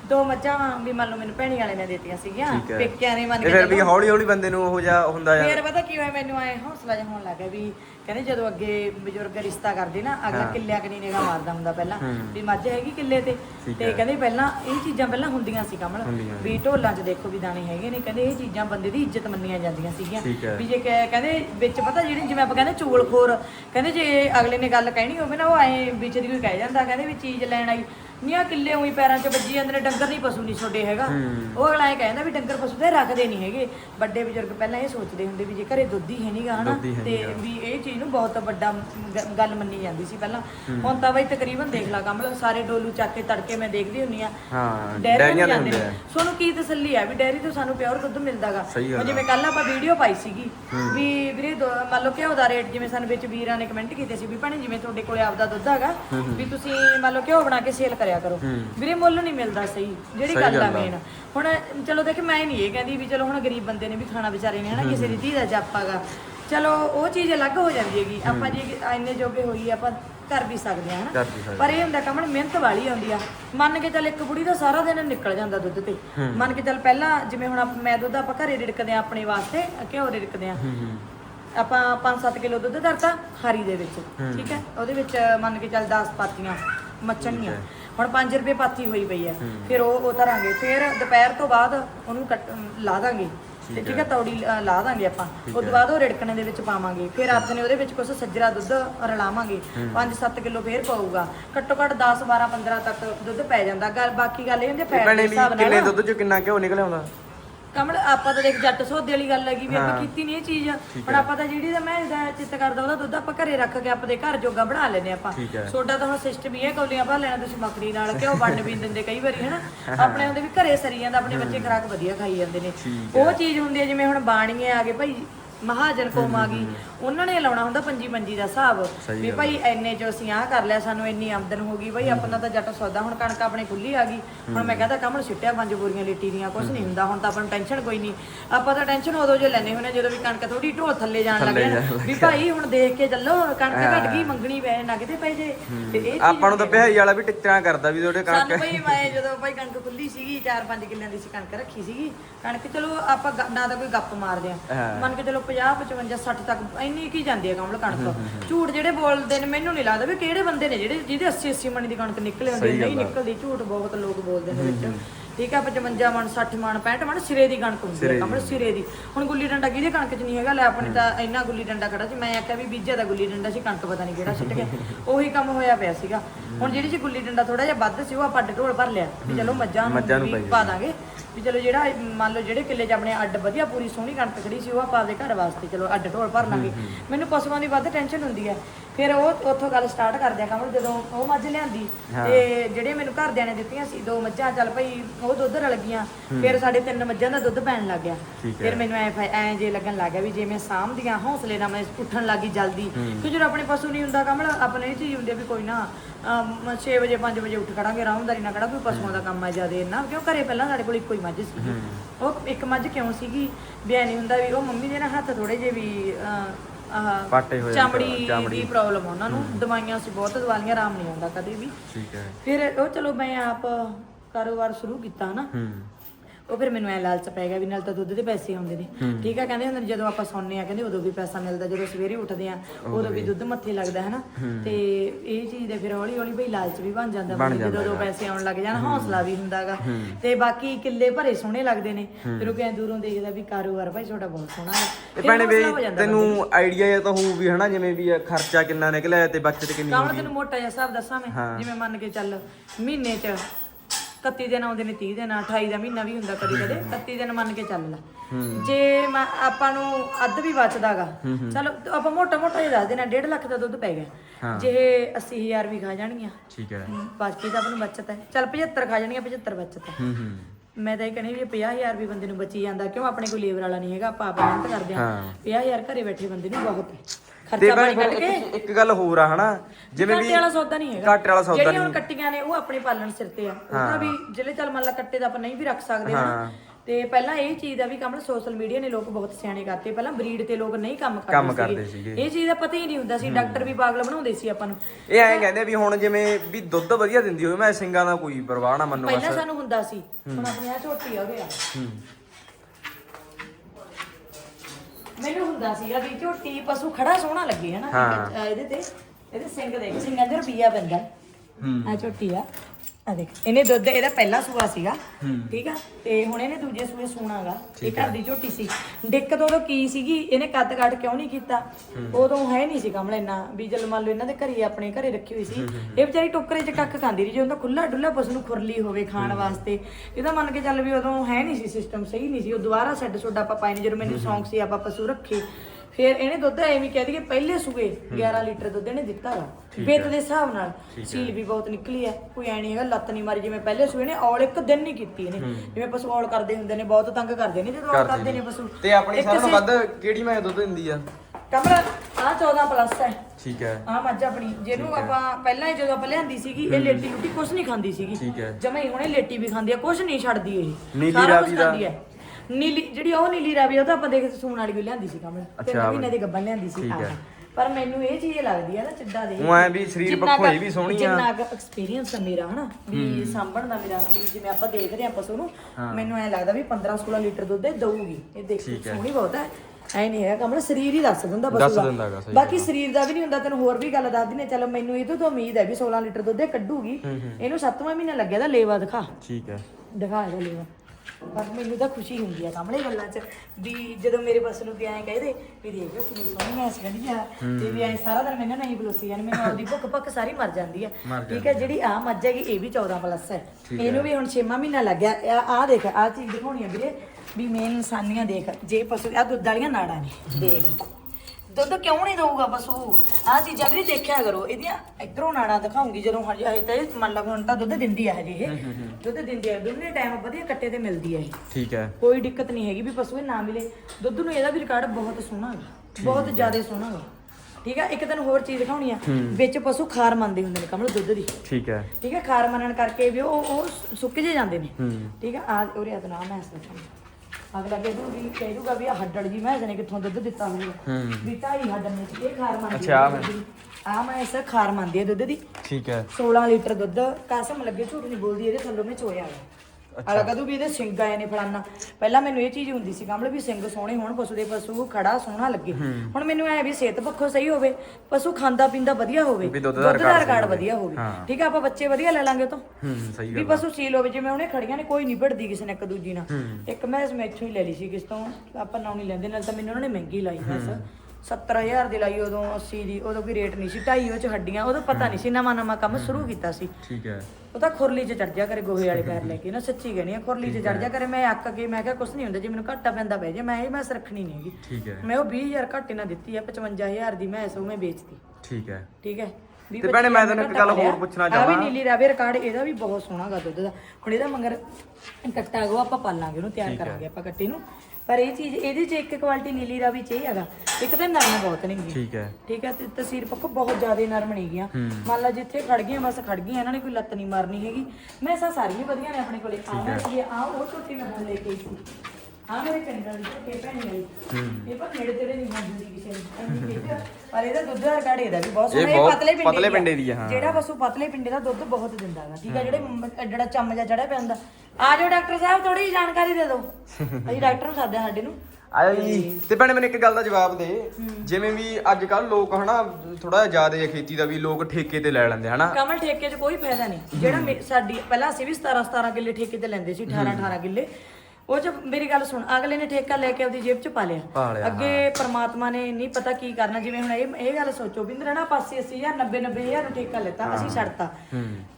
ਦੋ ਮੱਝਾਂ ਵੀ ਮੰਨ ਲਓ ਮੈਨੂੰ ਭੈਣੀ ਵਾਲੇ ਨੇ ਦਿੱਤੀਆਂ ਸੀਗੀਆਂ। ਪੇਕਿਆਂ ਨੇ ਮੰਨ ਤੇ ਕੇ ਫਿਰ ਵੀ ਹੌਲੀ ਹੌਲੀ ਬੰਦੇ ਨੂੰ ਉਹ ਜਿਹਾ ਹੁੰਦਾ ਆ ਫੇਰ ਪਤਾ ਕੀ ਹੋਇਆ ਮੈਨੂੰ ਆਏ ਹੌਸਲਾ ਜਿਹਾ ਹੋਣ ਲੱਗਾ ਵੀ ਕਹਿੰਦੇ ਜਦੋਂ ਅੱਗੇ ਬਜ਼ੁਰਗ ਰਿਸ਼ਤਾ ਕਰਦੇ ਨਾ ਅਗਲਾ ਕਿੱਲਿਆਂ ਕਨੀ ਨਿਗਾ ਮਾਰਦਾ ਹੁੰਦਾ ਪਹਿਲਾਂ। ਵੀ ਮੱਝ ਹੈਗੀ ਕਿੱਲੇ ਤੇ। ਤੇ ਕਹਿੰਦੇ ਪਹਿਲਾਂ ਇਹ ਚੀਜ਼ਾਂ ਪਹਿਲਾਂ ਹੁੰਦੀਆਂ ਸੀ ਕਮਲ। ਵੀ ਢੋਲਾਂ 'ਚ ਦੇਖੋ ਵੀ ਦਾਣੇ ਹੈਗੇ ਨੇ। ਕਹਿੰਦੇ ਇਹ ਚੀਜ਼ਾਂ ਬੰਦੇ ਦੀ ਇੱਜ਼ਤ ਮੰਨੀਆਂ ਜਾਂਦੀਆਂ ਸੀਗੀਆਂ। ਵੀ ਜੇ ਕਹਿ- ਕਹਿੰਦੇ ਵਿੱਚ ਪਤਾ ਜਿਹੜੀ ਜਿਵੇਂ ਆਪਾਂ ਕਹਿੰਦੇ ਚੂਲਖੋਰ ਕਹਿੰਦੇ ਜੇ ਅਗਲੇ ਨੇ ਗੱਲ ਕਹਿਣੀ ਹੋਵੇ ਨਾ ਉਹ ਐ ਵਿੱਚ ਦੀ ਕੋਈ ਕਹਿ ਜਾਂਦਾ। ਕਹਿੰਦੇ ਵੀ ਚੀਜ਼ ਲੈਣ ਆਈ। ਨੀ ਆ ਕਿੱਲੇ ਉਹੀ ਪੈਰਾਂ 'ਚ ਵੱਜੀ ਜਾਂਦੇ ਨੇ ਡੰਗਰ ਨਹੀਂ ਪਸ਼ੂ ਨਹੀਂ ਛੋਡੇ ਹੈਗਾ। ਉਹ ਅਗਲਾ ਇਹ ਕਹਿੰਦਾ ਵੀ ਡੰਗਰ ਪਸ਼ੂ ਤੇ ਰੱਖਦੇ ਨਹੀਂ ਹੈਗੇ। ਵੱਡੇ ਬਜ਼ੁਰਗ ਪਹਿਲਾਂ ਇਹ ਸੋਚਦੇ ਹੁੰਦੇ ਵੀ ਜੇ ਘਰੇ ਦੁੱਧ ਹੀ ਹੈ ਨਹੀਂਗਾ ਹਨਾ ਤੇ ਵੀ ਇਹ ਚੀਜ਼ ਨੂੰ ਬਹੁਤ ਵੱਡਾ ਗ- ਗੱਲ ਮੰਨੀ ਜਾਂਦੀ ਸੀ ਪਹਿਲਾਂ। ਹੁਣ ਤਾਂ ਬਈ ਤਕਰੀਬਨ ਦੇਖ ਲਾ ਕਮਲ ਸਾਰੇ ਡੋਲੂ ਚੱਕ ਕੇ ਤੜਕੇ ਮੈਂ ਦੇਖਦੀ ਹੁੰਨੀ ਆ। ਹਾਂ ਡੈਰੀ ਡੈਰੀਆਂ ਦੇ ਜਾਂਦੇ ਹੁੰਦੇ ਆ। ਸੋਨੂੰ ਕੀ ਤਸੱਲੀ ਆ ਵੀ ਡੈਰੀ ਤੋਂ ਸਾਨੂੰ ਪਿਓਰ ਦੁੱਧ ਮਿਲਦਾਗਾ ਸਹੀ ਗੱਲ ਜਿਵੇਂ ਕੱਲ ਆਪਾਂ ਵੀਡੀਓ ਪਾਈ ਸੀਗੀ ਵੀ ਵੀਰੇ ਦੋ- ਮੰਨ ਲਓ ਘਿਓ ਦਾ ਰੇਟ ਜਿਵੇਂ ਸਾਨੂੰ ਵਿੱਚ ਵੀਰਾਂ ਨੇ ਕਮੈਂਟ ਕੀਤੇ ਸੀ ਵੀ ਭੈਣੇ ਜਿਵੇਂ ਤੁਹਾਡੇ ਕੋਲੇ ਆਪਦਾ ਦੁੱਧ ਹੈਗਾ ਵੀ ਤੁਸੀਂ ਮੰਨ ਲਓ ਘਿਓ ਬਣਾ ਕੇ ਸੇਲ ਕਰਿਆ ਕਰੋ। ਵੀਰੇ ਮੁੱਲ ਨਹੀਂ ਮਿਲਦਾ ਸਹੀ ਜਿਹੜੀ ਗੱਲ ਆ ਆ। ਮੇਨ ਹੁਣ ਚਲੋ ਦੇਖ ਮੈਂ ਨਹੀਂ ਇਹ ਕਹਿੰਦੀ ਵੀ ਚਲੋ ਹੁਣ ਗਰੀਬ ਬੰਦੇ ਨੇ ਵੀ ਖਾਣਾ ਵਿਚਾਰੇ ਨੇ ਹਨਾ ਕਿਸੇ ਦੀ ਧੀ ਦਾ ਜਾਪਾਗਾ ਚਲੋ ਉਹ ਚੀਜ਼ ਅਲੱਗ ਹੋ ਜਾਂਦੀ ਹੈਗੀ। ਆਪਾਂ ਜੇ ਇੰਨੇ ਜੋਗੇ ਹੋਈ ਆਪਾਂ ਕਰ ਵੀ ਸਕਦੇ ਹਨਾ। ਸਕਦੇ। ਪਰ ਇਹ ਹੁੰਦਾ ਕਮਣ ਮਿਹਨਤ ਵਾਲੀ ਆਉਂਦੀ ਆ। ਮੰਨ ਕੇ ਚੱਲ ਇੱਕ ਬੁੜੀ ਦਾ ਸਾਰਾ ਦਿਨ ਨਿਕਲ ਜਾਂਦਾ ਦੁੱਧ ਤੇ। ਮੰਨ ਕੇ ਚੱਲ ਪਹਿਲਾਂ ਜਿਵੇਂ ਹੁਣ ਆਪ- ਮੈਂ ਦੁੱਧ ਆਪਾਂ ਘਰੇ ਰਿੜਕਦੇ ਆ ਆਪਣੇ ਵਾਸਤੇ ਘਿਓ ਰਿੜਕਦੇ ਆ। ਆਪਾਂ 5-7 ਕਿਲੋ ਦੁੱਧ ਧਰਤਾ ਹਾਰੀ ਦੇ ਵਿੱਚ ਠੀਕ ਹੈ? ਉਹਦੇ ਵਿੱਚ ਮੰਨ ਕੇ ਚੱਲ 10 ਪਾਤੀਆਂ ਮੱਚਣੀਆਂ ਹੁਣ 5 ਰੁਪਏ ਪਾਤੀ ਹੋਈ ਪਈ ਆ ਫਿਰ ਉਹ ਉਹ ਧਰਾਂਗੇ। ਫਿਰ ਦੁਪਹਿਰ ਤੋਂ ਬਾਅਦ ਉਹਨੂੰ ਕੱਟ ਲਾ ਦਾਂਗੇ। ਤੇ ਠੀਕ ਹੈ। ਤੌੜੀ ਅ, ਲਾ ਦਾਂਗੇ ਆਪਾਂ। ਉਸ ਤੋਂ ਬਾਅਦ ਉਹ ਰਿੜਕਣੇ ਦੇ ਵਿੱਚ ਪਾਵਾਂਗੇ। ਫਿਰ ਹੱਥ ਨੇ ਉਹਦੇ ਵਿੱਚ ਕੁਛ ਸੱਜਰਾ ਦੁੱਧ ਰਲਾਵਾਂਗੇ। 5-7 ਕਿਲੋ ਫੇਰ ਪਾਊਗਾ। ਘੱਟੋ ਘੱਟ 10 12 15 ਤੱਕ ਦੁੱਧ ਪੈ ਜਾਂਦਾ। ਗੱਲ ਬਾਕੀ ਗੱਲ ਇਹ ਹੁੰਦੀ ਫੈਟ ਦੇ ਭੈਣੇ ਵੀ ਹਿਸਾਬ ਕਿੰਨੇ ਨਾਲ ਦੁੱਧ ਚ ਕਿੰਨਾ ਘਿਓ ਨਿਕਲ ਆਉਂਦਾ? ਕਮਲ ਆਪਾਂ ਤਾਂ ਦੇਖ ਜੱਟ ਸੌਦੇ ਵਾਲੀ ਗੱਲ ਹੈਗੀ ਵੀ ਆਪਾਂ ਕੀਤੀ ਨਹੀਂ ਇਹ ਚੀਜ਼ ਹੁਣ ਆਪਾਂ ਤਾਂ ਜਿਹੜੀ ਦਾ ਮੈਂ ਦਾ ਚਿੱਤ ਕਰਦਾ ਉਹਦਾ ਦੁੱਧ ਆਪਾਂ ਘਰੇ ਰੱਖ ਕੇ ਆਪਦੇ ਘਰ ਜੋਗਾ ਬਣਾ ਲੈਨੇ ਆਪਾਂ। ਸੋਡਾ ਤਾਂ ਹੁਣ ਸਿਸਟਮ ਹੀ ਹੈ ਕੌਲੀਆਂ ਭਰ ਲੈਣਾ ਤੁਸੀਂ ਮੱਖਣੀ ਨਾਲ ਘਿਓ ਵੰਡ ਵੀ ਦਿੰਦੇ ਕਈ ਵਾਰੀ ਹਨਾ? ਆਪਣੇ ਹੁੰਦੇ ਵੀ ਘਰੇ ਸਰੀ ਜਾਂਦਾ ਆਪਣੇ ਬੱਚੇ ਖਰਾਕ ਵਧੀਆ ਖਾਈ ਜਾਂਦੇ ਨੇ। ਉਹ ਚੀਜ਼ ਹੁੰਦੀ ਹੈ ਜਿਵੇਂ ਹੁਣ ਬਾਣੀਏ ਆ ਗਏ ਭਾਈ ਮਹਾਜਨ ਕੌਮ ਆ ਗਈ। ਉਹਨਾਂ ਨੇ ਲਾਉਣਾ ਹੁੰਦਾ ਪੰਜੀ ਪੰਜੀ ਦਾ ਹਿਸਾਬ। ਵੀ ਭਾਈ ਐਨੇ ਚ ਅਸੀਂ ਆਹ ਕਰ ਲਿਆ ਸਾਨੂੰ ਇੰਨੀ ਆਮਦਨ ਹੋ ਗਈ। ਭਾਈ ਆਪਣਾ ਤਾਂ ਜੱਟ ਸੌਦਾ ਹੁਣ ਕਣਕ ਆਪਣੀ ਖੁੱਲੀ ਆ ਗਈ। ਹੁਣ ਮੈਂ ਕਹਿੰਦਾ ਕਮਲ ਸਿੱਟਿਆ ਪੰਜ ਬੋਰੀਆਂ ਲੀਟੀ ਦੀਆਂ ਕੁਝ ਨਹੀਂ ਹੁੰਦਾ। ਹੁਣ ਤਾਂ ਆਪਾਂ ਨੂੰ ਟੈਨਸ਼ਨ ਕੋਈ ਨਹੀਂ। ਆਪਾਂ ਤਾਂ ਟੈਨਸ਼ਨ ਉਦੋਂ ਜੇ ਲੈਨੇ ਹੁੰਦੇ ਜਦੋਂ ਵੀ ਕਣਕ ਥੋੜੀ ਢੋਲ ਥੱਲੇ ਜਾਣ ਲੱਗ ਜਾਣ ਵੀ ਭਾਈ ਹੁਣ ਦੇਖ ਕੇ ਚੱਲੋ ਕਣਕ ਘਟ ਗਈ ਮੰਗਣੀ ਪੈ ਨਾ ਕਿਤੇ ਪੈ ਜੇ। ਤੇ ਇਹ ਆਪਾਂ ਨੂੰ ਤਾਂ ਭਿਆਈ ਵਾਲਾ ਵੀ ਟਿੱਚਰਾਂ ਕਰਦਾ ਵੀ ਤੁਹਾਡੇ ਕਣਕ ਸਾਨੂੰ ਭਾਈ ਮੈਂ ਜਦੋਂ ਭਾਈ ਕਣਕ ਖੁੱਲੀ ਸੀਗੀ 4-5 ਕਿੱਲਿਆਂ ਦੀ ਸੀ ਕਣਕ ਰੱਖੀ ਸੀਗੀ। ਕਣਕ ਚਲੋ ਆਪਾਂ ਨਾ ਤਾਂ ਕੋਈ ਗੱਪ ਮਾਰਦੇ ਆ। ਮੰਨ ਕੇ ਚਲੋ 50 55 60 ਤੱਕ ਇੰਨੀ ਕੀ ਜਾਂਦੀ ਹੈ ਕਮਲ ਕਣਕ? ਝੂਠ ਜਿਹੜੇ ਬੋਲਦੇ ਨੇ ਮੈਨੂੰ ਨਹੀਂ ਲੱਗਦਾ ਵੀ ਕਿਹੜੇ ਬੰਦੇ ਨੇ ਜਿਹੜੇ ਜਿਹਦੇ 80 80 ਮਣ ਦੀ ਕਣਕ ਨਿਕਲੇ ਹੁੰਦੀ ਹੈ, ਨਹੀਂ ਨਿਕਲਦੀ ਝੂਠ ਬਹੁਤ ਲੋਕ ਬੋਲਦੇ ਨੇ ਵਿੱਚ। ਠੀਕ ਆ 55 ਮਣ 60 ਮਣ 65 ਮਣ ਸਿਰੇ ਦੀ ਕਣਕ ਹੁੰਦੀ ਹੈ ਕਮਲ ਸਿਰੇ ਦੀ। ਹੁਣ ਗੁੱਲੀ ਡੰਡਾ ਕਿਹਦੇ ਕਣਕ 'ਚ ਨਹੀਂ ਹੈਗਾ? ਲੈ ਆਪਣੀ ਤਾਂ ਇੰਨਾ ਗੁੱਲੀ ਡੰਡਾ ਖੜਾ ਸੀ ਮੈਂ ਆਖਿਆ ਵੀ ਬੀਜੇ ਦਾ ਗੁੱਲੀ ਡੰਡਾ ਸੀ ਕਣਕ ਪਤਾ ਨਹੀਂ ਕਿਹੜਾ ਸੁੱਟ ਗਿਆ। ਉਹੀ ਕੰਮ ਹੋਇਆ ਪਿਆ ਸੀਗਾ। ਹੁਣ ਜਿਹੜੀ ਜੀ ਗੁੱਲੀ ਡੰਡਾ ਥੋੜਾ ਜਿਹਾ ਵੱਧ ਸੀ ਉਹ ਆਪਾਂ ਅੱਡ ਢੋਲ ਭਰ ਲਿਆ। ਵੀ ਚਲੋ ਮੱਝਾਂ ਨੂੰ ਪਾ ਦਾਂਗੇ। ਵੀ ਚਲੋ ਜਿਹੜਾ ਮੰਨ ਲਓ ਜਿਹੜੇ ਕਿੱਲੇ 'ਚ ਆਪਣੇ ਅੱਡ ਵਧੀਆ ਪੂਰੀ ਸੋਹਣੀ ਕਣਕ ਖੜੀ ਸੀ ਉਹ ਆਪਾਂ ਆਪਦੇ ਘਰ ਵਾਸਤੇ ਚਲੋ ਅੱਡ ਢੋਲ ਭਰ ਲਾਂਗੇ ਮੈਨੂੰ ਪਸ਼ੂਆਂ ਦੀ ਵੱਧ ਟੈਨਸ਼ਨ ਹੁੰਦੀ ਹੈ। ਫਿਰ ਉਹ ਉੱਥੋਂ ਗੱਲ ਸਟਾਰਟ ਕਰਦੇ ਆ ਕਮਲ ਜਦੋਂ ਉਹ ਮੱਝ ਲਿਆਂਦੀ ਤੇ ਜਿਹੜੇ ਮੈਨੂੰ ਘਰਦਿਆਂ ਨੇ ਦਿੱਤੀਆਂ ਸੀ ਦੋ ਮੱਝਾਂ ਚੱਲ ਭਈ ਉਹ ਦੁੱਧ ਰਲ ਗਈਆਂ। ਫਿਰ ਸਾਡੇ ਤਿੰਨ ਮੱਝਾਂ ਦਾ ਦੁੱਧ ਪੈਣ ਲੱਗ ਗਿਆ। ਫਿਰ ਮੈਨੂੰ ਐ ਐ ਜੇ ਲੱਗਣ ਲੱਗ ਗਿਆ ਵੀ ਜੇ ਮੈਂ ਸਾਂਭਦੀਆਂ ਹੌਸਲੇ ਨਾਲ ਮੈਂ ਉੱਠਣ ਲੱਗੀ ਜਲਦੀ। ਕਿ ਜਦੋਂ ਆਪਣੇ ਪਸ਼ੂ ਨਹੀਂ ਹੁੰਦਾ ਕਮਲ ਆਪਣੇ ਇਹ ਚੀਜ਼ ਹੁੰਦੀ ਵੀ ਕੋਈ ਨਾ 6 ਵਜੇ 5 ਵਜੇ ਉੱਠ ਖੜਾਂਗੇ ਆਰਾਮਦਾਰੀ ਨਾਲ ਖੜਾ ਕੋਈ ਪਸ਼ੂਆਂ ਦਾ ਕੰਮ ਆ ਜਿਆਦੇ ਇੰਨਾ। ਕਿਉਂ ਘਰੇ ਪਹਿਲਾਂ ਸਾਡੇ ਕੋਲ ਇੱਕੋ ਹੀ ਮੱਝ ਸੀ ਉਹ ਇੱਕ ਮੱਝ ਕਿਉਂ ਸੀਗੀ? ਵੀ ਐ ਨਹੀਂ ਹੁੰਦਾ ਵੀ ਉਹ ਮੰਮੀ ਦੇ ਨਾ ਹੱਥ ਥੋੜੇ ਜੇ ਵੀ ਅਹ, ਆਹ ਪਾਟੇ ਹੋਏ ਚਮੜੀ ਦੀ ਪ੍ਰੋਬਲਮ ਉਹਨਾਂ ਨੂੰ। ਦਵਾਈਆਂ ਸੀ ਬਹੁਤ ਦਵਾਈਆਂ ਆਰਾਮ ਨਹੀਂ ਆਉਂਦਾ ਕਦੇ ਵੀ। ਠੀਕ ਹੈ। ਫਿਰ ਉਹ ਚਲੋ ਮੈਂ ਆਪ ਕਾਰੋਬਾਰ ਸ਼ੁਰੂ ਕੀਤਾ ਨਾ। ਹੂੰ। ਉਹ ਫਿਰ ਮੈਨੂੰ ਐ ਲਾਲਚ ਪੈ ਗਿਆ ਵੀ ਨਾਲ ਤਾਂ ਦੁੱਧ ਦੇ ਪੈਸੇ ਆਉਂਦੇ ਨੇ। ਠੀਕ ਆ ਕਹਿੰਦੇ ਹੁੰਦੇ ਨੇ ਜਦੋਂ ਆਪਾਂ ਸੌਂਦੇ ਆ ਕਹਿੰਦੇ ਉਦੋਂ ਵੀ ਪੈਸਾ ਮਿਲਦਾ ਜਦੋਂ ਸਵੇਰੇ ਉੱਠਦੇ ਆ ਉਦੋਂ ਵੀ ਦੁੱਧ ਮੱਥੇ ਲੱਗਦਾ ਹੈ। ਨਾ ਤੇ ਇਹ ਚੀਜ਼ ਦੇ ਫਿਰ ਹੌਲੀ ਹੌਲੀ ਬਈ ਲਾਲਚ ਵੀ ਬਣ ਜਾਂਦਾ ਜਦੋਂ ਦੋ ਪੈਸੇ ਆਉਣ ਲੱਗ ਜਾਣ ਹੌਸਲਾ ਵੀ ਹੁੰਦਾਗਾ। ਤੇ ਬਾਕੀ ਕਿੱਲੇ ਭਰੇ ਸੋਹਣੇ ਲੱਗਦੇ ਨੇ। ਫਿਰ ਉਹ ਕਹਿੰਦੇ ਦੂਰੋਂ ਦੇਖਦਾ ਵੀ ਕਾਰੋਬਾਰ ਭਾਈ ਤੁਹਾਡਾ ਬਹੁਤ ਸੋਹਣਾ ਹੈ। ਫਿਰ ਭੈਣੇ ਵੀ ਤੈਨੂੰ ਆਈਡੀਆ ਜਾਂ ਤਾਂ ਹੋਊ ਵੀ ਹਨਾ ਜਿਵੇਂ ਵੀ ਖਰਚਾ ਕਿੰਨਾ ਨਿਕਲਿਆ ਤੇ ਬਚਤ ਕਿੰਨੀ ਕਾਹਨ ਤੈਨੂੰ ਮੋਟਾ ਜਿਹਾ ਹਿਸਾਬ ਦੱਸਾਂ ਮੈਂ? ਜਿਵੇਂ ਮੰਨ ਕੇ ਚੱਲ ਮਹੀਨੇ ਚ 31 ਦਿਨ ਆਉਂਦੇ ਨੇ 30 ਦਿਨ 28 ਦਾ ਮਹੀਨਾ ਵੀ ਹੁੰਦਾ ਕਦੀ ਕਦੇ 31 ਦਿਨ ਮੰਨ ਕੇ ਚੱਲ ਲੈ। ਜੇ ਮੈਂ ਆਪਾਂ ਨੂੰ ਅੱਧ ਵੀ ਬਚਦਾਗਾ ਚਲੋ ਤੇ ਆਪਾਂ ਮੋਟਾ ਮੋਟਾ ਜਿਹਾ ਦੱਸ ਦੇਣਾ 1.5 ਲੱਖ ਦਾ ਦੁੱਧ ਪੈ ਗਿਆ। ਜੇ 80000 ਵੀ ਖਾ ਜਾਣਗੀਆਂ। ਠੀਕ ਹੈ। ਬਾਕੀ ਤਾਂ ਆਪਾਂ ਨੂੰ ਬਚਤ ਹੈ। ਚੱਲ 75 ਖਾ ਜਾਣਗੀਆਂ 75 ਬਚਤ ਹੈ। ਹੂੰ ਹੂੰ। ਮੈਂ ਤਾਂ ਇਹ ਕਹਿੰਦੀ ਵੀ 50000 ਵੀ ਬੰਦੇ ਨੂੰ ਬਚੀ ਜਾਂਦਾ ਕਿਉਂ ਆਪਣੇ ਕੋਈ ਲੇਬਰ ਵਾਲਾ ਨਹੀਂ ਹੈਗਾ ਆਪਾਂ ਆਪ ਮਿਹਨਤ ਕਰਦੇ ਹਾਂ। 50000 ਘਰੇ ਬੈਠੇ ਬੰਦੇ ਨੂੰ ਬਹੁਤ ਹੈ। ਖਰਚਾ ਫਿਰ ਕੱਢ ਕੇ? ਇੱਕ ਗੱਲ ਹੋਰ ਆ ਹਨਾ? ਜਿਵੇਂ ਵੀ ਕੱਟੇ ਵਾਲਾ ਸੌਦਾ ਨਹੀਂ ਹੈਗਾ। ਘਾਟੇ ਵਾਲਾ ਸੌਦਾ ਜਿਹੜੀਆਂ ਹੁਣ ਕੱਟੀਆਂ ਨੇ ਉਹ ਆਪਣੇ ਪਾਲਣ ਸਿਰ ਤੇ ਆ। ਉਹਦਾ ਵੀ ਜਿਹੜੇ ਚੱਲ ਮੰਨ ਲਾ ਕੱਟੇ ਦਾ ਆਪਾਂ ਨਹੀਂ ਵੀ ਰੱਖ ਸਕਦੇ ਹਾਂ। ਤੇ ਪਹਿਲਾਂ ਇਹ ਚੀਜ਼ ਦਾ ਵੀ ਕੰਮ ਸੋਸ਼ਲ ਮੀਡੀਆ ਨੇ ਲੋਕ ਬਹੁਤ ਸਿਆਣੇ ਕਰਤੇ। ਪਹਿਲਾਂ ਬਰੀਡ ਤੇ ਲੋਕ ਨਹੀਂ ਕੰਮ ਕੰਮ ਕਰਦੇ ਸੀਗੇ। ਇਹ ਚੀਜ਼ ਦਾ ਪਤਾ ਹੀ ਨਹੀਂ ਹੁੰਦਾ ਸੀ। ਡਾਕਟਰ ਵੀ ਪਾਗਲ ਬਣਾਉਂਦੇ ਸੀ ਆਪਾਂ ਨੂੰ। ਇਹ ਐਂ ਕਹਿੰਦੇ ਵੀ ਹੁਣ ਜਿਵੇਂ ਵੀ ਦੁੱਧ ਵਧੀਆ ਦਿੰਦੀ ਹੋਵੇ ਮੈਂ ਸਿੰਘਾਂ ਦਾ ਕੋਈ ਪਰਵਾਹ ਨਾ ਮੰਨੋ ਪਹਿਲਾਂ ਸਾਨੂੰ ਹੁੰਦਾ ਸੀ ਹੁਣ ਆਪਣੀ ਆ ਝੋਟੀ ਆ ਉਹਦੇ ਆ ਮੈਨੂੰ ਹੁੰਦਾ ਸੀਗਾ ਵੀ ਝੋਟੀ ਪਸ਼ੂ ਖੜਾ ਸੋਹਣਾ ਲੱਗੇ ਹਨਾ? ਅਹ ਇਹਦੇ ਤੇ ਇਹਦੇ ਸਿੰਘ ਦੇਖ ਸਿੰਘਾਂ ਦੇ ਰੁਪਈਆ ਪੈਂਦਾ। ਹੂੰ। ਆ ਝੋਟੀ ਆ। ਆ ਦੇਖ ਇਹਨੇ ਦੁੱਧ ਇਹਦਾ ਪਹਿਲਾ ਸੂਆ ਸੀਗਾ ਠੀਕ ਆ? ਤੇ ਹੁਣ ਇਹਨੇ ਦੂਜੇ ਸੂਏ ਸੂਣਾਗਾ ਇਹ ਘਰ ਦੀ ਝੋਟੀ ਸੀ। ਦਿੱਕਤ ਉਦੋਂ ਕੀ ਸੀਗੀ? ਇਹਨੇ ਕੱਦ ਕੱਟ ਕਿਉਂ ਨਹੀਂ ਕੀਤਾ? ਉਦੋਂ ਹੈ ਨਹੀਂ ਸੀ ਕਮਲ ਇੰਨਾ ਵੀ ਜਲ ਮੰਨ ਲਓ ਇਹਨਾਂ ਦੇ ਘਰੇ ਆਪਣੇ ਘਰੇ ਰੱਖੀ ਹੋਈ ਸੀ। ਇਹ ਵਿਚਾਰੀ ਟੋਕਰੇ 'ਚ ਕੱਖ ਖਾਂਦੀ ਰਹੀ ਜੇ ਉਹਦਾ ਖੁੱਲਾ ਡੁੱਲਾ ਪਸ਼ੂ ਨੂੰ ਖੁਰਲੀ ਹੋਵੇ ਖਾਣ ਵਾਸਤੇ। ਇਹਦਾ ਮੰਨ ਕੇ ਚੱਲ ਵੀ ਉਦੋਂ ਹੈ ਨਹੀਂ ਸੀ ਸਿਸਟਮ ਸਹੀ ਨਹੀਂ ਸੀ। ਉਹ ਦੁਬਾਰਾ ਸੈੱਡ ਸੁੱਡ ਆਪਾਂ ਪਾਏ ਨੇ ਜਦੋਂ ਮੈਨੂੰ ਸ਼ੌਂਕ ਸੀ ਆਪਾਂ ਪਸ਼ੂ ਰੱਖੇ। ਫਿਰ ਇਹਨੇ ਦੁੱਧ ਐਵੇਂ ਕਹਿ ਦਈਏ ਪਹਿਲੇ ਸੂਏ 11 ਲੀਟਰ ਦੁੱਧ ਇਹਨੇ ਦਿੱਤਾ ਵਾ। ਬਿੱਤ ਦੇ ਹਿਸਾਬ ਨਾਲ ਸੀਲ ਵੀ ਬਹੁਤ ਨਿਕਲੀ ਹੈ ਕੋਈ ਐ ਨਹੀਂ ਹੈਗਾ ਲੱਤ ਨਹੀਂ ਮਾਰੀ ਜਿਵੇਂ ਪਹਿਲੇ ਸੂਏ ਨੇ ਔਲ ਇੱਕ ਦਿਨ ਨਹੀਂ ਕੀਤੀ ਇਹਨੇ। ਜਿਵੇਂ ਪਸ਼ੂ ਔਲ ਕਰਦੇ ਹੁੰਦੇ ਨੇ ਬਹੁਤ ਤੰਗ ਕਰਦੇ ਨੇ ਜਦੋਂ ਔਲ ਕਰਦੇ ਨੇ। ਪਸ਼ੂ। ਤੇ ਆਪਣੀ ਸਾਰਿਆਂ ਨਾਲੋਂ ਵੱਧ ਕਿਹੜੀ ਮੈਂ ਦੁੱਧ ਦਿੰਦੀ ਆ? ਕਮਰਾ ਆ 14 ਪਲੱਸ ਹੈ। ਠੀਕ ਹੈ। ਆ ਮੱਝ ਆਪਣੀ ਜਿਹਨੂੰ ਆਪਾਂ ਪਹਿਲਾਂ ਹੀ ਜਦੋਂ ਆਪਾਂ ਲਿਆਂਦੀ ਸੀਗੀ ਇਹ ਲੇਟੀ ਲੁੱਟੀ ਕੁਛ ਨਹੀਂ ਖਾਂਦੀ ਸੀਗੀ। ਜਮੇ ਹੁਣੇ ਲੇਟੀ ਵੀ ਖਾਂਦੀ ਆ ਕੁਛ ਨਹੀਂ ਛੱਡਦੀ ਇਹ। ਨੀਲੀ ਰਾਵੀ ਦਾ? ਨੀਲੀ ਜਿਹੜੀ ਉਹ ਨੀਲੀ ਰਾਵੀ ਉਹ ਤਾਂ ਆਪਾਂ ਦੇਖ ਸੂਣ ਵਾਲੀ ਵੀ ਲਿਆਂਦੀ ਸੀ ਕਮਲ। ਤੇ ਅੱਛਾ, ਮਹੀਨੇ ਦੀ ਗੱਬਨ ਲਿਆਂਦੀ ਸੀ ਠੀਕ ਹੈ। ਆਹ। ਪਰ ਮੈਨੂੰ ਇਹ ਚੀਜ਼ ਲੱਗਦੀ ਆ ਨਾ ਚਿੱਡਾ ਦੇ ਉਹ ਐਂ ਵੀ ਸਰੀਰ ਜਿੰਨਾ ਪੱਖੋਂ ਇਹ ਕੁ- ਵੀ ਸੋਹਣੀ ਆ। ਜਿੰਨਾ ਕੁ ਐਕਸਪੀਰੀਅੰਸ ਆ ਮੇਰਾ ਹਨਾ? ਵੀ ਸਾਂਭਣ ਦਾ ਮੇਰਾ ਵੀ ਜਿਵੇਂ ਆਪਾਂ ਦੇਖਦੇ ਆ ਪਸ਼ੂ ਨੂੰ ਮੈਨੂੰ ਐ ਲੱਗਦਾ ਵੀ 15 16 ਲੀਟਰ ਦੁੱਧ ਇਹ ਦਊਗੀ। ਇਹ ਦੇਖ ਸੋਹਣੀ ਬਹੁਤ ਹੈ ਐ ਨਹੀਂ ਹੈਗਾ ਕਮਲ ਸਰੀਰ ਹੀ ਦੱਸ ਦਿੰਦਾ ਦੱਸ ਪਸ਼ੂ ਦਿੰਦਾ ਹੈਗਾ, ਦਾ ਸਹੀ ਬਾਕੀ ਸਰੀਰ ਦਾ ਵੀ ਨਹੀਂ ਹੁੰਦਾ ਤੈਨੂੰ ਹੋਰ ਵੀ ਗੱਲ ਦੱਸਦੀ ਨੇ ਚਲੋ ਮੈਨੂੰ ਇਹ ਤੋਂ ਤਾਂ ਉਮੀਦ ਹੈ ਵੀ 16 ਲੀਟਰ ਦੁੱਧ ਇਹ ਕੱਢੂਗੀ। ਇਹਨੂੰ 7ਵਾਂ ਮਹੀਨਾ ਲੱਗਿਆ ਦਾ ਲੇਵਾ ਦਿਖਾ। ਠੀਕ ਹੈ। ਦਿਖਾ ਇਹਦਾ ਲੇਵਾ। ਪਰ ਮੈਨੂੰ ਤਾਂ ਖੁਸ਼ੀ ਹੁੰਦੀ ਆ ਸਾਹਮਣੇ ਗੱਲਾਂ 'ਚ ਵੀ ਜਦੋਂ ਮੇਰੇ ਬਸ ਨੂੰ ਐਂ ਕਹਦੇ ਵੀ ਦੇਖ ਕਿੰਨੀ ਸੋਹਣੀ ਮੈਂ ਸੜੀ ਆ ਤੇ ਵੀ ਐਂ ਸਾਰਾ ਦਿਨ ਮੈਨੂੰ ਨਹੀਂ ਬਲੋਸੀ ਜਾਨ ਮੈਨੂੰ ਆਪਦੀ ਭੁੱਖ ਭੁੱਖ ਸਾਰੀ ਮਰ ਜਾਂਦੀ ਆ। ਠੀਕ ਹੈ ਜਿਹੜੀ ਆ ਮੱਝ ਹੈਗੀ ਇਹ ਵੀ 14 ਪਲੱਸ ਹੈ। ਇਹਨੂੰ ਵੀ ਹੁਣ 6ਵਾਂ ਮਹੀਨਾ ਲੱਗਿਆ ਆ ਦੇਖ ਆ ਚੀਜ਼ ਦਿਖਾਉਣੀ ਆ ਵੀਰੇ ਵੀ ਮੇਨ ਨਿਸ਼ਾਨੀਆਂ ਦੇਖ ਜੇ ਪਸ਼ੂ ਆ ਦੁੱਧ ਵਾਲੀਆਂ ਨਾੜਾਂ ਨੇ ਦੇਖ। ਦੁੱਧ ਕਿਉਂ ਨਹੀਂ ਦਊਗਾ ਪਸ਼ੂ? ਆ ਚੀਜ਼ਾਂ ਵੀ ਦੇਖਿਆ ਕਰੋ। ਇਹਦੀਆਂ ਇਧਰੋਂ ਨਾੜਾਂ ਦਿਖਾਉਂਗੀ ਜਦੋਂ ਹਜੇ ਹਜੇ ਤਾਂ ਇਹ ਮੰਨ ਲਾ ਹੁਣ ਤਾਂ ਦੁੱਧ ਦਿੰਦੀ ਆ ਹਜੇ ਇਹ। ਦੁੱਧ ਦਿੰਦੀ ਆ। ਦੁੱਧ ਦੇ ਟਾਈਮ ਵਧੀਆ ਕੱਟੇ ਤੇ ਮਿਲਦੀ ਆ ਇਹ। ਠੀਕ ਹੈ। ਕੋਈ ਦਿੱਕਤ ਨਹੀਂ ਹੈਗੀ ਵੀ ਪਸ਼ੂ ਇਹ ਨਾ ਮਿਲੇ। ਦੁੱਧ ਨੂੰ ਇਹਦਾ ਵੀ ਰਿਕਾਰਡ ਬਹੁਤ ਸੋਹਣਾ ਹੈ ਬਹੁਤ ਜ਼ਿਆਦਾ ਸੋਹਣਾ ਹੈ ਠੀਕ ਆ? ਇੱਕ ਤੈਨੂੰ ਹੋਰ ਚੀਜ਼ ਦਿਖਾਉਣੀ ਆ। ਵਿੱਚ ਪਸ਼ੂ ਖਾਰ ਮੰਨਦੇ ਹੁੰਦੇ ਨੇ ਕਮਲ ਦੁੱਧ ਦੀ। ਠੀਕ ਹੈ। ਠੀਕ ਹੈ ਖਾਰ ਮੰਨਣ ਕਰਕੇ ਵੀ ਉਹ ਉਹ ਸੁੱਕ ਜੇ ਜਾਂਦੇ ਨੇ। ਠੀਕ ਹੈ ਆ ਉਰੇ ਆ ਨਾਮ ਹੈ ਇਸ ਦਾ। ਅਗਲਾ ਕਹਿ ਦੂਗੀ ਕਹਿ ਦੂਗਾ ਵੀ ਆਹ ਹੱਡੜ ਜੀ ਮੈਂ ਨੇ ਕਿੱਥੋਂ ਦੁੱਧ ਦਿੱਤਾ ਹੋਊਗਾ ਵੀ ਢਾਈ ਹੱਡ ਨੇ ਇਹ ਖਾਰ ਮੰਨਦੀ ਅੱਛਾ, ਆਹ ਆ ਆ ਮੈਂ ਇਸ ਖਾਰ ਮੰਨਦੀ ਹੈ ਦੁੱਧ ਦੀ। ਠੀਕ ਹੈ। 16 ਲੀਟਰ ਦੁੱਧ ਕਸਮ ਲੱਗੇ ਝੂਠ ਨਹੀਂ ਬੋਲਦੀ ਇਹਦੇ ਥੱਲੋਂ ਮੈਂ ਚੋਇਆ ਅਲਾ ਕਦੋਂ ਵੀ ਇਹਦੇ ਸਿੰਘ ਆਏ ਨੇ ਫਲਾਨਾ। ਪਹਿਲਾਂ ਮੈਨੂੰ ਇਹ ਚੀਜ਼ ਹੁੰਦੀ ਸੀ ਕਮਲ ਵੀ ਸਿੰਘ ਸੋਹਣੇ ਹੋਣ ਪਸ਼ੂ ਦੇ ਪਸ਼ੂ ਖੜਾ ਸੋਹਣਾ ਲੱਗੇ। ਹੁਣ ਮੈਨੂੰ ਐ ਵੀ ਸਿਹਤ ਪੱਖੋਂ ਸਹੀ ਹੋਵੇ ਪਸ਼ੂ ਖਾਂਦਾ ਪੀਂਦਾ ਵਧੀਆ ਹੋਵੇ ਵੀ ਦੁੱਧ ਦਾ record ਰਿਕਾਰਡ ਵਧੀਆ ਹੋਵੇ। ਠੀਕ ਆ ਆਪਾਂ ਬੱਚੇ ਵਧੀਆ ਲੈ ਲਾਂਗੇ ਤੋਂ। ਹੂੰ ਸਹੀ ਵੀ ਪਸ਼ੂ ਸੀਲ ਹੋਵੇ ਜਿਵੇਂ ਉਹਨੇ ਖੜੀਆਂ ਨੇ ਕੋਈ ਨਹੀਂ ਭੜਦੀ ਕਿਸੇ ਨੇ ਇੱਕ ਦੂਜੀ ਨਾਲ। ਇੱਕ ਮੈਂ ਇਸ ਮੈਥੋਂ ਹੀ ਲੈ ਲਈ ਸੀ ਕਿਸ ਤੋਂ ਆਪਾਂ ਨਾਉ ਨਹੀਂ ਲੈਂਦੇ ਨਾਲ ਤਾਂ ਮੈਨੂੰ ਉਹਨਾਂ ਨੇ ਮਹਿੰਗੀ ਲਾਈ ਬਸ। 70000 ਦੀ ਲਾਈ ਉਦੋਂ 80 ਦੀ ਉਦੋਂ ਕੋਈ ਰੇਟ ਨਹੀਂ ਸੀ ਢਾਈ ਉਹ ਚ ਹੱਡੀਆਂ ਉਦੋਂ ਪਤਾ ਨਹੀਂ ਸੀ ਨਵਾਂ ਨਵਾਂ ਕੰਮ ਸ਼ੁਰੂ ਕੀਤਾ ਸੀ। ਠੀਕ ਹੈ। ਉਹ ਤਾਂ ਖੁਰਲੀ 'ਚ ਚੜ ਜਾ ਕਰੇ ਗੋਹੇ ਵਾਲੇ ਪੈਰ ਲੈ ਕੇ ਨਾ ਸੱਚੀ ਕਹਿੰਦੀ ਆ ਖੁਰਲੀ 'ਚ ਚੜ ਜਾ ਕਰੇ ਮੈਂ ਅੱਕ ਕੇ ਮੈਂ ਕਿਹਾ ਕੁਛ ਨਹੀਂ ਹੁੰਦਾ ਜੇ ਮੈਨੂੰ ਘਾਟਾ ਪੈਂਦਾ ਪੈ ਜੇ ਮੈਂ ਇਹ ਮੈਸ ਰੱਖਣੀ ਨਹੀਂ ਹੈਗੀ। ਠੀਕ ਹੈ। ਮੈਂ ਉਹ 20000 ਘਾਟੇ ਨਾਲ ਦਿੱਤੀ ਆ 55000 ਦੀ ਮੈਸ ਉਹ ਮੈਂ ਵੇਚਤੀ। ਠੀਕ ਹੈ। ਠੀਕ ਹੈ? ਤੇ ਭੈਣੇ ਮੈਂ ਤੈਨੂੰ ਇੱਕ ਗੱਲ। ਹੋਰ ਪੁੱਛਣਾ ਆਹ ਚਾਹਾਂ। ਵੀ ਨੀਲੀ ਰਾਵੇ ਰਿਕਾਰਡ ਇਹਦਾ ਵੀ ਬਹੁਤ ਸੋਹਣਾ ਗਾ ਦੁੱਧ ਦਾ। ਹੁਣ ਇਹਦਾ ਮੰਗਰ ਕੱਟਾ ਗੋ ਆਪਾਂ ਪਾਲਾਂਗੇ ਉਹਨੂੰ ਤਿਆਰ ਕਰਾਂਗੇ ਆਪਾਂ ਕੱਟੇ ਨੂੰ। ਪਰ ਇਹ ਚੀਜ਼ ਇਹਦੇ 'ਚ ਇੱਕ ਕੁਆਲਿਟੀ ਨੀਲੀ ਰਾਵੀ 'ਚ ਇਹ ਹੈਗਾ ਇੱਕ ਤਾਂ ਨਰਮ ਬਹੁਤ ਨਹੀਂ ਗੀ ਠੀਕ ਹੈ। ਠੀਕ ਹੈ ਤੇ ਤਸਵੀਰ ਪੱਖੋਂ ਬਹੁਤ ਜ਼ਿਆਦਾ ਨਰਮ ਨਹੀਂ ਗਿਆ ਮੰਨ ਲਾ ਜਿੱਥੇ ਖੜ ਗਈਆਂ ਬਸ ਖੜ ਗਈਆਂ ਇਹਨਾਂ ਨੇ ਕੋਈ ਲੱਤ ਨਹੀਂ ਮਾਰਨੀ ਹੈਗੀ। ਮੈਂ ਸਾ ਸਾਰੀਆਂ ਵਧੀਆ ਨੇ ਆਪਣੇ ਕੋਲੇ। ਆਹ ਸੀ ਆ ਉਹ ਛੋਟੀ ਮੈਂ ਹੁਣ ਲੈ ਕੇ ਆਈ ਸੀ। ਆ ਮੇਰੇ ਪਿੰਡ ਵਾਲੀ ਛੋਟੀ ਭੈਣ ਵਾਲੀ ਇਹ ਪਰ ਨੇੜੇ ਤੇੜੇ ਨਹੀਂ ਹੁੰਦੀ ਕਿਸੇ ਨੂੰ। ਪਰ ਇਹਦਾ ਦੁੱਧ ਦਾ ਰਿਕਾਰਡ ਇਹਦਾ ਵੀ ਬਹੁਤ ਸੋਹਣਾ ਇਹ ਪਤਲੇ ਪਿੰਡੇ ਪਤਲੇ ਦੀ। ਪਿੰਡੇ ਦੀ ਹਾਂ। ਜਿਹੜਾ ਪਸ਼ੂ ਪਤਲੇ ਪਿੰਡੇ ਦਾ ਦੁੱਧ ਬਹੁਤ ਦਿੰਦਾ ਹੈਗਾ ਠੀਕ ਹੈ ਜਿਹੜੇ ਮ- ਜਿਹੜਾ ਚੰਮ ਜਿਹਾ ਚੜਿਆ ਪਿਆ ਹੁੰਦਾ। ਆ ਜਾਓ ਡਾਕਟਰ ਸਾਹਿਬ ਥੋੜੀ ਜਿਹੀ ਜਾਣਕਾਰੀ ਦੇ ਦਿਓ। ਅਸੀਂ ਡਾਕਟਰ ਨੂੰ ਸਾਦੇ ਸਾਡੇ ਨੂੰ। ਤੇ ਭੈਣੇ ਮੈਨੂੰ ਇੱਕ ਗੱਲ ਦਾ ਜਵਾਬ ਦੇ। ਜਿਵੇਂ ਵੀ ਅੱਜ ਕੱਲ ਲੋਕ ਹਨਾ ਥੋੜਾ ਜ਼ਿਆਦਾ ਹੈ ਖੇਤੀ ਦਾ ਵੀ ਲੋਕ ਠੇਕੇ ਤੇ ਲੈ ਲੈਂਦੇ ਹਨਾ। ਕਮਲ ਠੇਕੇ 'ਚ ਕੋਈ ਫਾਇਦਾ ਨਹੀਂ। ਜਿਹੜਾ ਸਾਡੀ ਪਹਿਲਾਂ ਅਸੀਂ ਵੀ 17 17 ਕਿੱਲੇ ਠੇਕੇ ਤੇ ਲੈਂਦੇ ਸੀ 18 18 ਕਿੱਲੇ। ਉਹ ਚ ਮੇਰੀ ਗੱਲ ਸੁਣ ਅਗਲੇ ਨੇ ਠੇਕਾ ਲੈ ਕੇ ਆਪਦੀ ਜੇਬ 'ਚ ਪਾ ਪਾ ਲਿਆ ਲਿਆ, ਅੱਗੇ ਪ੍ਰਮਾਤਮਾ ਨੇ ਨਹੀਂ ਪਤਾ ਕੀ ਕਰਨਾ ਜਿਵੇਂ ਹੁਣ ਇਹ ਇਹ ਗੱਲ ਸੋਚੋ ਬਿੰਦਰ ਨਾ ਪਾਸੇ 80000 90 90000 ਨੂੰ ਠੇਕਾ ਲੈਤਾ ਅਸੀਂ ਛੱਡਤਾ।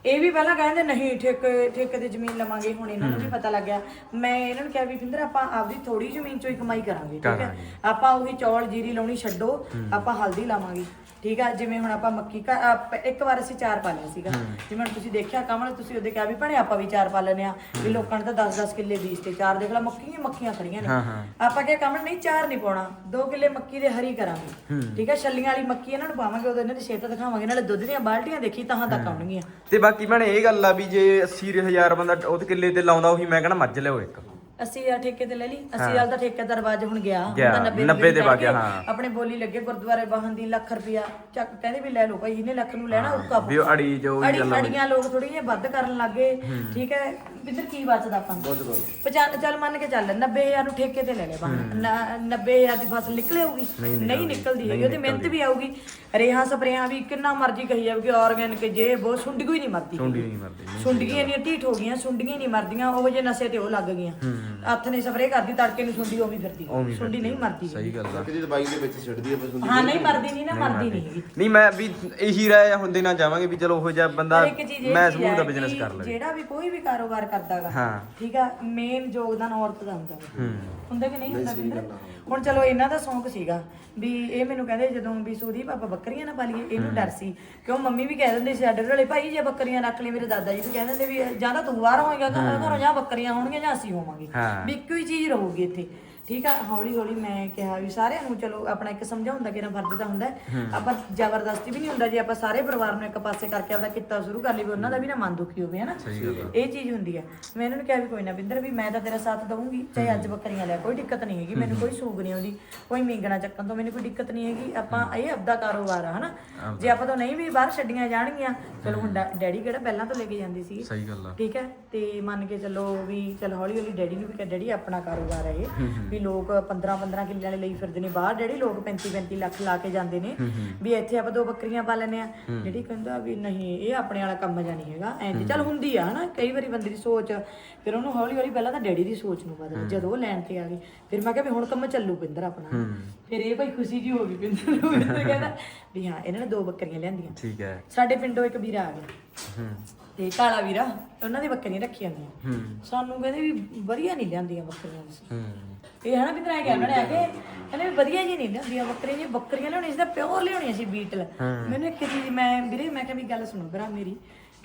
ਇਹ ਵੀ ਪਹਿਲਾਂ ਕਹਿੰਦੇ ਨਹੀਂ ਠੇਕੇ ਠੇਕੇ ਤੇ ਜ਼ਮੀਨ ਲਵਾਂਗੇ ਹੁਣ ਇਹਨਾਂ ਨੂੰ ਵੀ ਪਤਾ ਲੱਗ ਗਿਆ। ਮੈਂ ਇਹਨਾਂ ਨੂੰ ਕਿਹਾ ਵੀ ਬਿੰਦਰ ਆਪਾਂ ਆਪਦੀ ਥੋੜੀ ਜ਼ਮੀਨ ਚੋਂ ਹੀ ਕਮਾਈ ਕਰਾਂਗੇ ਠੀਕ ਹੈ? ਆਪਾਂ ਉਹੀ ਚੌਲ ਜੀਰੀ ਲਾਉਣੀ ਛੱਡੋ ਆਪਾਂ ਹਲਦੀ ਲਾਵਾਂਗੇ। ਠੀਕ ਆ? ਜਿਵੇਂ ਹੁਣ ਆਪਾਂ ਮੱਕੀ ਘ- ਇੱਕ ਵਾਰ ਅਸੀਂ ਚਾਰ ਪਾ ਲਿਆ ਸੀਗਾ। ਜਿਵੇਂ ਹੁਣ ਤੁਸੀਂ ਦੇਖਿਆ ਕਮਲ ਤੁਸੀਂ ਉਹਦੇ ਕਿਹਾ ਵੀ ਭਣੇ ਆਪਾਂ ਵੀ ਚਾਰ ਪਾ ਲੈਨੇ ਆ। ਵੀ ਲੋਕਾਂ ਨੇ ਤਾਂ 10-10 ਕਿੱਲੇ ਬੀਜ ਤੇ ਚਾਰ ਦੇਖ ਲਾ ਮੱਕੀਆਂ ਹੀ ਮੱਕੀਆਂ ਖੜੀਆਂ ਨੇ। ਆਪਾਂ ਕਿਹਾ ਕਮਲ ਨਹੀਂ ਚਾਰ ਨਹੀਂ ਪਾਉਣਾ। 2 ਕਿੱਲੇ ਮੱਕੀ ਦੇ ਹਰੀ ਕਰਾਂਗੇ। ਠੀਕ ਆ? ਛੱਲੀਆਂ ਵਾਲੀ ਮੱਕੀ ਇਹਨਾਂ ਨੂੰ ਪਾਵਾਂਗੇ ਉਦੋਂ ਇਹਨਾਂ ਦੀ ਸਿਹਤ ਦਿਖਾਵਾਂਗੇ। ਨਾਲੇ ਦੁੱਧ ਦੀਆਂ ਬਾਲਟੀਆਂ ਦੇਖੀ ਤਾਂ ਤੱਕ ਆਉਣਗੀਆਂ। ਤੇ ਬਾਕੀ ਭੈਣੇ ਇਹ ਗੱਲ ਆ ਵੀ ਜੇ 80000 ਬੰਦਾ ਉਹ ਤੇ ਕਿੱਲੇ ਤੇ ਲਾਉਂਦਾ ਉਹੀ ਮੈਂ ਕਹਿੰਦਾ ਮੱਝ ਲਿਓ ਇੱਕ। 80 ਠੇਕੇ ਤੇ ਲੈ ਲਈ 80 ਵਾਲਾ ਤਾਂ ਠੇਕੇਦਾਰ ਬਾਜ ਹੁਣ ਗਿਆ। ਹੁਣ ਗਿਆ, ਤਾਂ 90 90 ਦੇ ਵਗ ਗਿਆ, ਹਾਂ। ਆਪਣੇ ਬੋਲੀ ਲੱਗੇ ਗੁਰਦੁਆਰੇ ਵਾਹਨ ਦੀ ਲੱਖ ਰੁਪਿਆ ਚੱਕ ਕਹਿੰਦੇ ਵੀ ਲੈ ਲਓ ਭਾਈ ਇਹਨੇ ਲੱਖ ਨੂੰ ਲੈਣਾ ਉਹ ਕਾਬੂ ਵੀ ਉਹ ਅੜੀ ਜੋ ਅੜੀ ਅੜੀਆਂ ਲੋਕ ਥੋੜੀ ਜਿਹੀ ਵੱਧ ਕਰਨ ਲੱਗੇ। ਠੀਕ ਹੈ ਬਿੰਦਰ ਕੀ ਬਚਦਾ ਆਪਾਂ ਨੂੰ? ਪਚਾਨ ਚੱਲ ਮੰਨ ਕੇ ਚੱਲ 90000 ਨੂੰ ਠੇਕੇ ਤੇ ਲੈ ਲੈ ਬਾਹਨ 90000 ਦੀ ਫਸਲ ਨਿਕਲੇ ਆਊਗੀ ਨਹੀਂ ਨਿਕਲਦੀ ਹੈਗੀ ਉਹਦੀ ਮਿਹਨਤ ਵੀ ਆਊਗੀ। ਰੇਹਾਂ ਸਪਰੇਆਂ ਵੀ ਕਿੰਨਾ ਮਰਜ਼ੀ ਕਹੀ ਜਾਵੇ ਕਿ ਆਰਗੈਨਿਕ ਜੇ ਬਹੁਤ ਸੁੰਡੀ ਕੋਈ ਨਹੀਂ ਮਰਦੀ। ਸੁੰਡੀ ਨਹੀਂ ਮਰਦੀ ਸੁੰਡੀਆਂ ਇੰਨੀਆਂ ਢੀਠ ਹੋ ਗਈਆਂ ਸੁੰਡੀਆਂ ਨਹੀਂ ਮਰਦੀਆਂ ਉਹ ਜੇ ਨਸ਼ੇ ਤੇ ਉਹ ਲੱਗ ਗਈਆਂ। ਹੱਥ ਨੇ ਸਪਰੇਅ ਕਰਦੀ ਤੜਕੇ ਨੂੰ ਸੁੰਡੀ ਉਵੇਂ ਫਿਰਦੀ। ਉਵੇਂ ਸੁੰਡੀ ਨਹੀਂ ਮਰਦੀ ਸਹੀ ਗੱਲ ਆ। ਕਿਹਦੀ ਦਵਾਈ ਦੇ ਵਿੱਚ ਛੱਡਦੀ ਆ ਬਸ ਹੁੰਦੀ ਹਾਂ ਨਹੀਂ ਮਰਦੀ ਨਹੀਂ ਨਾ ਮਰਦੀ ਨਹੀਂ ਨਹੀਂ ਮੈਂ ਵੀ ਇਹੀ ਰਾਏ ਹੁੰਦੇ ਨਾ ਚਾਹਾਂਗੇ ਵੀ ਚਲੋ ਉਹ ਜਿਹਾ ਬੰਦਾ ਪਰ ਮੈਂ ਸਮੂਹ ਦਾ ਬਿਜ਼ਨਸ ਕਰ ਲਵੇ। ਜਿਹੜਾ ਵੀ ਕੋਈ ਵੀ ਕਾਰੋਬਾਰ ਕਰਦਾਗਾ ਹਾਂ। ਠੀਕ ਆ ਮੇਨ ਯੋਗਦਾਨ ਔਰਤ ਦਾ ਹੁੰਦਾ ਵਾ। ਹੂੰ। ਹੁੰਦਾ ਕਿ ਨਹੀਂ ਹੁੰਦਾ? ਹੁਣ ਚਲੋ ਇਹਨਾਂ ਦਾ ਸ਼ੌਂਕ ਸੀਗਾ ਵੀ ਇਹ ਮੈਨੂੰ ਕਹਿੰਦੇ ਜਦੋਂ ਵੀ ਸੁਦੀਪ ਆਪਾਂ ਬੱਕਰੀਆਂ ਨਾ ਪਾਲੀਏ ਇਹਨੂੰ ਡਰ ਸੀ। ਕਿਉਂ ਮੰਮੀ ਵੀ ਕਹਿ ਦਿੰਦੇ ਸੀ ਸਾਡੇ ਵਾਲੇ ਭਾਈ ਜੇ ਬੱਕਰੀਆਂ ਰੱਖ ਲਈ ਮੇਰੇ ਦਾਦਾ ਜੀ ਵੀ ਕਹਿ ਦਿੰਦੇ ਵੀ ਜਾਂ ਤਾਂ ਤੂੰ ਬਾਹਰ ਹੋਏਗਾ ਘਰੋਂ ਜਾਂ ਬੱਕਰੀਆਂ ਹੋਣਗੀਆਂ ਜਾਂ ਅਸੀਂ ਹੋਵਾਂਗੇ। ਵੀ ਇੱਕੋ ਹੀ ਚੀਜ਼ ਰਹੂਗੀ ਇੱਥੇ। ਠੀਕ ਆ ਹੌਲੀ ਹੌਲੀ ਮੈਂ ਕਿਹਾ ਵੀ ਸਾਰਿਆਂ ਨੂੰ ਚਲੋ ਆਪਣਾ ਇੱਕ ਸਮਝਾਉਣ ਦਾ ਕਿਹੜਾ ਫਰਜ਼ ਤਾਂ ਹੁੰਦਾ ਹੈ। ਆਪਾਂ ਜ਼ਬਰਦਸਤੀ ਵੀ ਨਹੀਂ ਹੁੰਦਾ ਜੇ ਆਪਾਂ ਸਾਰੇ ਪਰਿਵਾਰ ਨੂੰ ਇੱਕ ਪਾਸੇ ਕਰਕੇ ਆਪਦਾ ਕਿੱਤਾ ਸ਼ੁਰੂ ਕਰ ਲਈ ਵੀ ਉਹਨਾਂ ਦਾ ਵੀ ਨਾ ਮਨ ਦੁਖੀ ਹੋਵੇ ਹਨਾ? ਇਹ ਚੀਜ਼ ਹੁੰਦੀ ਹੈ ਮੈਂ ਇਹਨਾਂ ਨੂੰ ਕਿਹਾ ਵੀ ਕੋਈ ਨਾ ਬਿੰਦਰ ਵੀ ਮੈਂ ਤਾਂ ਤੇਰਾ ਸਾਥ ਦਊਂਗੀ ਚਾਹੇ ਅੱਜ ਬੱਕਰੀਆਂ ਲੈ ਕੋਈ ਦਿੱਕਤ ਨਹੀਂ ਹੈਗੀ ਮੈਨੂੰ ਕੋਈ ਸੂਗ ਨਹੀਂ ਆਉਂਦੀ ਕੋਈ ਮੀਂਗਣਾ ਚੱਕਣ ਤੋਂ ਮੈਨੂੰ ਕੋਈ ਦਿੱਕਤ ਨਹੀਂ ਹੈਗੀ ਆਪਾਂ ਇਹ ਆਪਦਾ ਕਾਰੋਬਾਰ ਆ ਹਨਾ? ਜੇ ਆਪਾਂ ਤੋਂ ਨਹੀਂ ਵੀ ਬਾਹਰ ਛੱਡੀਆਂ ਜਾਣਗੀਆਂ ਚਲੋ ਹੁਣ ਡੈ- ਡੈਡੀ ਕਿਹੜਾ ਪਹਿਲਾਂ ਤੋਂ ਲੈ ਕੇ ਜਾਂਦੀ ਸੀ। ਸਹੀ ਗੱਲ ਆ। ਠੀਕ ਹੈ ਤੇ ਮੰਨ ਕੇ ਚੱਲੋ ਵੀ ਚਲ ਹੌਲੀ ਹੌਲੀ ਡੈਡੀ ਨੂੰ ਵੀ ਕਿਹਾ ਡੈਡੀ ਆਪਣਾ ਕਾਰੋਬਾਰ ਹੈ ਇਹ ਵੀ ਲੋਕ 15 15 ਕਿੱਲੇ ਵਾਲੇ ਲਈ ਫਿਰਦੇ ਨੇ ਬਾਹਰ ਡੈਡੀ ਲੋਕ 35 35 ਲੱਖ ਲਾ ਕੇ ਜਾਂਦੇ ਨੇ ਵੀ ਇੱਥੇ ਆਪਾਂ ਦੋ ਬੱਕਰੀਆਂ ਪਾ ਲੈਨੇ ਆ ਡੈਡੀ ਕਹਿੰਦਾ ਵੀ ਨਹੀਂ ਇਹ ਆਪਣੇ ਵਾਲਾ ਕੰਮ ਜਾਣੀ ਹੈਗਾ। ਐਂ ਤੇ ਚੱਲ ਹੁੰਦੀ ਆ ਹਨਾ? ਕਈ ਵਾਰੀ ਬੰਦੇ ਦੀ ਸੋਚ ਫਿਰ ਉਹਨੂੰ ਹੌਲੀ ਹੌਲੀ ਪਹਿਲਾਂ ਤਾਂ ਡੈਡੀ ਦੀ ਸੋਚ ਨੂੰ ਬਦਲ ਜਦੋਂ ਉਹ ਲੈਣ ਤੇ ਆ ਗਈ ਫਿਰ ਮੈਂ ਕਿਹਾ ਵੀ ਹੁਣ ਕੰਮ ਚੱਲੂ ਪਿੰਦਰ ਆਪਣਾ। ਫਿਰ ਇਹ ਭਾਈ ਖੁਸ਼ੀ ਜੀ ਹੋ ਗਈ ਪਿੰਦਰ ਨੂੰ ਕਹਿੰਦਾ ਵੀ ਹਾਂ ਇਹਨਾਂ ਨੇ ਦੋ ਬੱਕਰੀਆਂ ਲਿਆਂਦੀਆਂ। ਠੀਕ ਹੈ। ਸਾਡੇ ਪਿੰਡੋਂ ਇੱਕ ਵੀਰਾ ਆ ਗਿਆ। ਹੂੰ। ਤੇ ਕਾਲਾ ਵੀਰਾ ਉਹਨਾਂ ਦੀ ਬੱਕਰੀਆਂ ਰੱਖੀਆਂ ਹੁੰਦੀਆਂ। ਹੂੰ। ਸਾਨੂੰ ਕਹਿੰਦੇ ਵੀ ਵਧੀਆ ਨਹੀਂ ਲਿਆਂਦੀਆਂ ਬੱਕਰੀਆਂ। ਹੂੰ। ਇਹ ਹਨਾ ਵੀ ਤਰ੍ਹਾਂ ਗਿਆ ਉਹਨਾਂ ਨੇ ਆ ਕੇ ਕਹਿੰਦੇ ਵੀ ਵਧੀਆ ਜੀ ਨਹੀਂ ਲਿਆਂਦੀਆਂ ਬੱਕਰੀਆਂ ਜੀ ਬੱਕਰੀਆਂ ਲਿਆਉਣੀਆਂ ਸੀ ਤਾਂ ਪਿਓਰ ਲਿਆਉਣੀਆਂ ਸੀ ਬੀਟਲ। ਮੈਨੂੰ ਇੱਕ ਚੀਜ਼ ਮੈਂ ਵੀਰੇ ਮੈਂ ਕਿਹਾ ਵੀ ਗੱਲ ਸੁਣੋ ਭਰਾ ਮੇਰੀ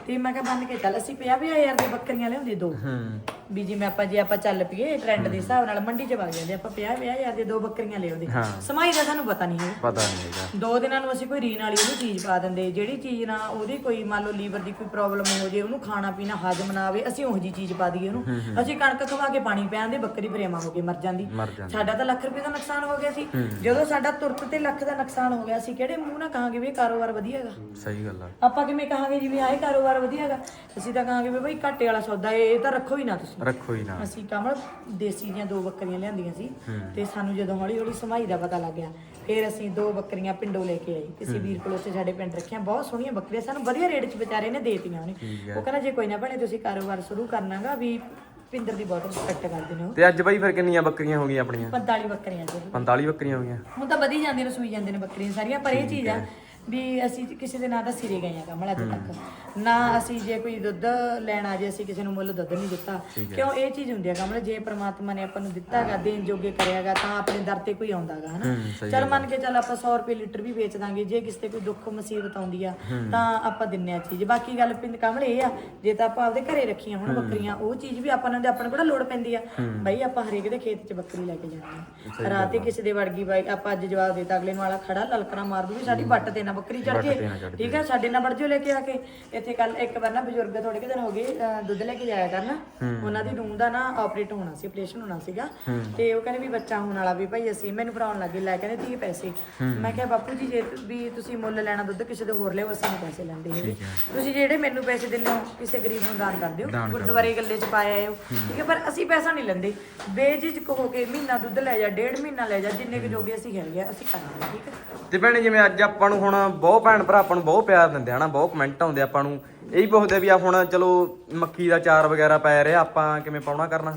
ਤੇ ਮੈਂ ਕਿਹਾ ਬੰਨ ਕੇ ਚੱਲ ਅਸੀਂ 50 ਹਜ਼ਾਰ ਦੇ ਬੱਕਰੀਆਂ ਲਿਆਉਂਦੇ ਦੋ। ਹੂੰ। ਵੀ ਜਿਵੇਂ ਆਪਾਂ ਜੇ ਆਪਾਂ ਚੱਲ ਪਈਏ ਟ੍ਰੈਂਡ ਦੇ ਹਿਸਾਬ ਨਾਲ ਮੰਡੀ 'ਚ ਵਗ ਜਾਂਦੇ ਆਪਾਂ 50 ਹਜ਼ਾਰ ਦੇ ਦੋ ਬੱਕਰੀਆਂ ਲਿਆਉਂਦੇ। ਹਾਂ। ਸਮਾਈ ਦਾ ਸਾਨੂੰ ਪਤਾ ਨਹੀਂ ਹੈ ਪਤਾ ਨਹੀਂ ਹੈਗਾ। ਦੋ ਦਿਨਾਂ ਨੂੰ ਅਸੀਂ ਕੋਈ ਰੀਨ ਵਾਲੀ ਉਹਨੂੰ ਚੀਜ਼ ਪਾ ਦਿੰਦੇ ਜਿਹੜੀ ਚੀਜ਼ ਨਾ ਉਹਦੀ ਕੋਈ ਮੰਨ ਲਓ ਲੀਵਰ ਦੀ ਕੋਈ ਪ੍ਰੋਬਲਮ ਹੋ ਜੇ ਉਹਨੂੰ ਖਾਣਾ ਪੀਣਾ ਹਜਮ ਨਾ ਆਵੇ ਅਸੀਂ ਉਹੋ ਜੀ ਚੀਜ਼ ਪਾ ਦਈਏ ਉਹਨੂੰ। ਅਸੀਂ ਕਣਕ ਖਵਾ ਕੇ ਪਾਣੀ ਪਿਆਣ ਦੇ ਬੱਕਰੀ ਪ੍ਰੇਮਾ ਹੋ ਕੇ ਮਰ ਜਾਂਦੀ। ਮਰ ਜਾਂਦੀ। ਸਾਡਾ ਤਾਂ ਲੱਖ ਰੁਪਏ ਦਾ ਨੁਕਸਾਨ ਹੋ ਗਿਆ ਸੀ। ਜਦੋਂ ਸਾਡਾ ਤੁਰਤ ਤੇ ਲੱਖ ਦਾ ਨੁਕਸਾਨ ਹੋ ਗਿਆ ਸੀ ਕਿਹੜੇ ਮੂੰਹ ਨਾਲ ਕਹਾਂਗੇ ਵੀ ਇਹ ਕਾਰੋਬਾਰ ਵਧੀਆ ਹੈਗਾ? ਸਹੀ ਗੱਲ ਆ। ਆਪਾਂ ਕਿਵੇਂ ਕਹਾਂਗੇ ਜੀ ਵੀ ਆਹ ਇਹ ਕਾਰੋਬਾਰ ਵਧੀਆ ਹੈਗਾ। ਅਸੀਂ ਤਾਂ ਕਹਾਂਗੇ ਵੀ ਬਈ ਘਾਟੇ ਵਾਲਾ ਸੌਦਾ ਇਹ ਇਹ ਤਾਂ ਰੱਖੋ ਹੀ ਨਾ ਤੁਸੀਂ। ਰੱਖੋ ਹੀ ਨਾ। ਅਸੀਂ ਕਮਲ ਦੇਸੀ ਦੀਆਂ ਦੋ ਬੱਕਰੀਆਂ ਲਿਆਂਦੀਆਂ ਸੀ ਤੇ ਸਾਨੂੰ ਜਦੋਂ ਹੌਲੀ ਹੌਲੀ ਸਮਾਈ ਦਾ ਪਤਾ ਲੱਗ ਗਿਆ ਫਿਰ ਅਸੀਂ ਦੋ ਬੱਕਰੀਆਂ ਪਿੰਡੋਂ ਲੈ ਕੇ ਆਏ। ਕਿਸੇ ਵੀਰ ਕੋਲ ਉੱਥੇ ਸਾਡੇ ਪਿੰਡ ਰੱਖੀਆਂ ਬਹੁਤ ਸੋਹਣੀਆਂ ਬੱਕਰੀਆਂ ਸਾਨੂੰ ਵਧੀਆ ਰੇਟ 'ਚ ਵਿਚਾਰੇ ਨੇ ਦੇਤੀਆਂ ਉਹਨੇ। ਉਹ ਕਹਿੰਦਾ ਜੇ ਕੋਈ ਨਾ ਭਣੇ ਤੁਸੀਂ ਕਾਰੋਬਾਰ ਸ਼ੁਰੂ ਕਰਨਾਗਾ ਵੀ ਪਿੰਦਰ ਦੀ ਬਹੁਤ ਰਿਸਪੈਕਟ ਕਰਦੇ ਨੇ ਉਹ ਤੇ ਅੱਜ ਬਾਈ ਫਿਰ ਕਿੰਨੀਆਂ ਬੱਕਰੀਆਂ ਹੋ ਗਈਆਂ ਆਪਣੀਆਂ? 45 ਬੱਕਰੀਆਂ ਜੀ। 45 ਬੱਕਰੀਆਂ ਹੋ ਗਈਆਂ। ਹੁਣ ਤਾਂ ਵਧੀ ਜਾਂਦੀਆਂ ਨੇ ਸੂਈ ਜਾਂਦੇ ਨੇ ਬੱਕਰੀਆਂ ਸਾਰੀਆਂ ਪਰ ਇਹ ਚੀਜ਼ ਆ ਵੀ ਅਸੀਂ ਕਿਸੇ ਦੇ ਨਾਂ ਦਾ ਸਿਰੇ ਗਏ ਆ ਕਮਲ ਅੱਜ ਤੱਕ। ਨਾ ਅਸੀਂ ਜੇ ਕੋਈ ਦੁੱਧ ਲੈਣ ਆ ਜੇ ਅਸੀਂ ਕਿਸੇ ਨੂੰ ਮੁੱਲ ਦੁੱਧ ਨਹੀਂ ਦਿੱਤਾ। ਕਿਉਂ? ਇਹ ਚੀਜ਼ ਹੁੰਦੀ ਆ ਕਮਲ ਜੇ ਪ੍ਰਮਾਤਮਾ ਨੇ ਆਪਾਂ ਨੂੰ ਦਿੱਤਾਗਾ ਦੇਣ ਜੋਗੇ ਕਰਿਆਗਾ ਤਾਂ ਆਪਣੇ ਦਰ ਤੇ ਕੋਈ ਆਉਂਦਾਗਾ ਹਨਾ? ਚਲ ਮੰਨ ਕੇ ਚੱਲ ਆਪਾਂ 100 ਰੁਪਏ ਲੀਟਰ ਵੀ ਵੇਚ ਦਾਂਗੇ ਜੇ ਕਿਸੇ ਤੇ ਕੋਈ ਦੁੱਖ ਮੁਸੀਬਤ ਆਉਂਦੀ ਆ ਤਾਂ ਆਪਾਂ ਦਿੰਨੇ ਆ ਚੀਜ਼। ਬਾਕੀ ਗੱਲ ਪਿੰਡ ਕਮਲ ਇਹ ਆ ਜੇ ਤਾਂ ਆਪਾਂ ਆਪਦੇ ਘਰੇ ਰੱਖੀਆਂ ਹੁਣ ਬੱਕਰੀਆਂ ਉਹ ਚੀਜ਼ ਵੀ ਆਪਾਂ ਨੂੰ ਦੇ ਆਪਣੇ ਕੋਲ ਲੋੜ ਪੈਂਦੀ ਆ। ਬਈ ਆਪਾਂ ਹਰੇਕ ਦੇ ਖੇਤ 'ਚ ਬੱਕਰੀ ਲੈ ਕੇ ਜਾਣੀ ਆ। ਰਾਤੇ ਕਿਸੇ ਦੇ ਵੜ ਗਈ ਬਾਈ ਆਪਾਂ ਅੱਜ ਜਵਾਬ ਦੇਤਾ ਅਗਲੇ ਨੂੰ ਵਾਲਾ ਖੜਾ ਲਲਕਣਾ ਮਾਰ ਦੂਗੀ ਸਾਡੀ ਵੱਟ ਤੇ ਨਾ ਬੱਕਰੀ ਚੜ ਜੇ ਠੀਕ ਆ ਸਾਡੇ ਨਾਲ ਵੜ ਜਿਓ ਲੈ ਕੇ ਆ ਕੇ ਇੱਥੇ ਕੱਲ ਇੱਕ ਵਾਰ ਨਾ ਬਜ਼ੁਰਗ ਥੋੜੇ ਕਿ ਦਿਨ ਹੋ ਗਏ ਅਹ ਦੁੱਧ ਲੈ ਕੇ ਜਾਇਆ ਕਰਨ। ਉਹਨਾਂ ਦੀ ਨੂੰਹ ਦਾ ਨਾ ਆਪਰੇਟ ਹੋਣਾ ਸੀ ਆਪਰੇਸ਼ਨ ਹੋਣਾ ਸੀਗਾ। ਤੇ ਉਹ ਕਹਿੰਦੇ ਵੀ ਬੱਚਾ ਹੋਣ ਵਾਲਾ ਵੀ ਭਾਈ ਅਸੀਂ ਮੈਨੂੰ ਫੜਾਉਣ ਲੱਗੇ ਲੈ ਕਹਿੰਦੇ 30 ਪੈਸੇ। ਮੈਂ ਕਿਹਾ ਬਾਪੂ ਜੀ ਜੇ ਵੀ ਤੁਸੀਂ ਮੁੱਲ ਲੈਣਾ ਦੁੱਧ ਕਿਸੇ ਦੇ ਹੋਰ ਲਿਓ ਅਸੀਂ ਨਹੀਂ ਪੈਸੇ ਲੈਂਦੇ ਹੈਗੇ। ਤੁਸੀਂ ਜਿਹੜੇ ਮੈਨੂੰ ਪੈਸੇ ਦਿੰਦੇ ਹੋ ਕਿਸੇ ਗਰੀਬ ਨੂੰ ਦਾਨ ਕਰ ਦਿਓ ਗੁਰਦੁਆਰੇ ਗੱਲੇ 'ਚ ਪਾਇਆ ਆਇਓ ਠੀਕ ਹੈ ਪਰ ਅਸੀਂ ਪੈਸਾ ਨਹੀਂ ਲੈਂਦੇ। ਬੇਝਿਜਕ ਹੋ ਕੇ ਮਹੀਨਾ ਦੁੱਧ ਲੈ ਜਾ ਡੇਢ ਮਹੀਨਾ ਲੈ ਜਾ ਜਿੰਨੇ ਕੁ ਜੋਗੇ ਅਸੀਂ ਹੈਗੇ ਆ ਅਸੀਂ ਕਰਾਂਗੇ ਠੀਕ ਹੈ। ਤੇ ਭੈਣੇ ਜਿਵੇਂ ਅੱਜ ਆਪਾਂ ਨੂੰ ਹੁਣ ਬਹੁਤ ਭੈਣ ਭਰਾ ਆਪਾਂ ਨੂੰ ਬਹੁਤ ਪਿਆਰ ਦਿੰਦੇ ਹਨਾ, ਬਹੁਤ ਕਮੈਂਟ ਆਉਂਦੇ ਆਪਾਂ ਨੂੰ। ਇਹ ਵੀ ਪੁੱਛਦੇ ਵੀ ਆ ਹੁਣ ਚਲੋ ਮੱਕੀ ਦਾ ਚਾਰ ਵਗੈਰਾ ਪੈ ਰਿਹਾ, ਆਪਾਂ ਕਿਵੇਂ ਪਾਉਣਾ ਕਰਨਾ?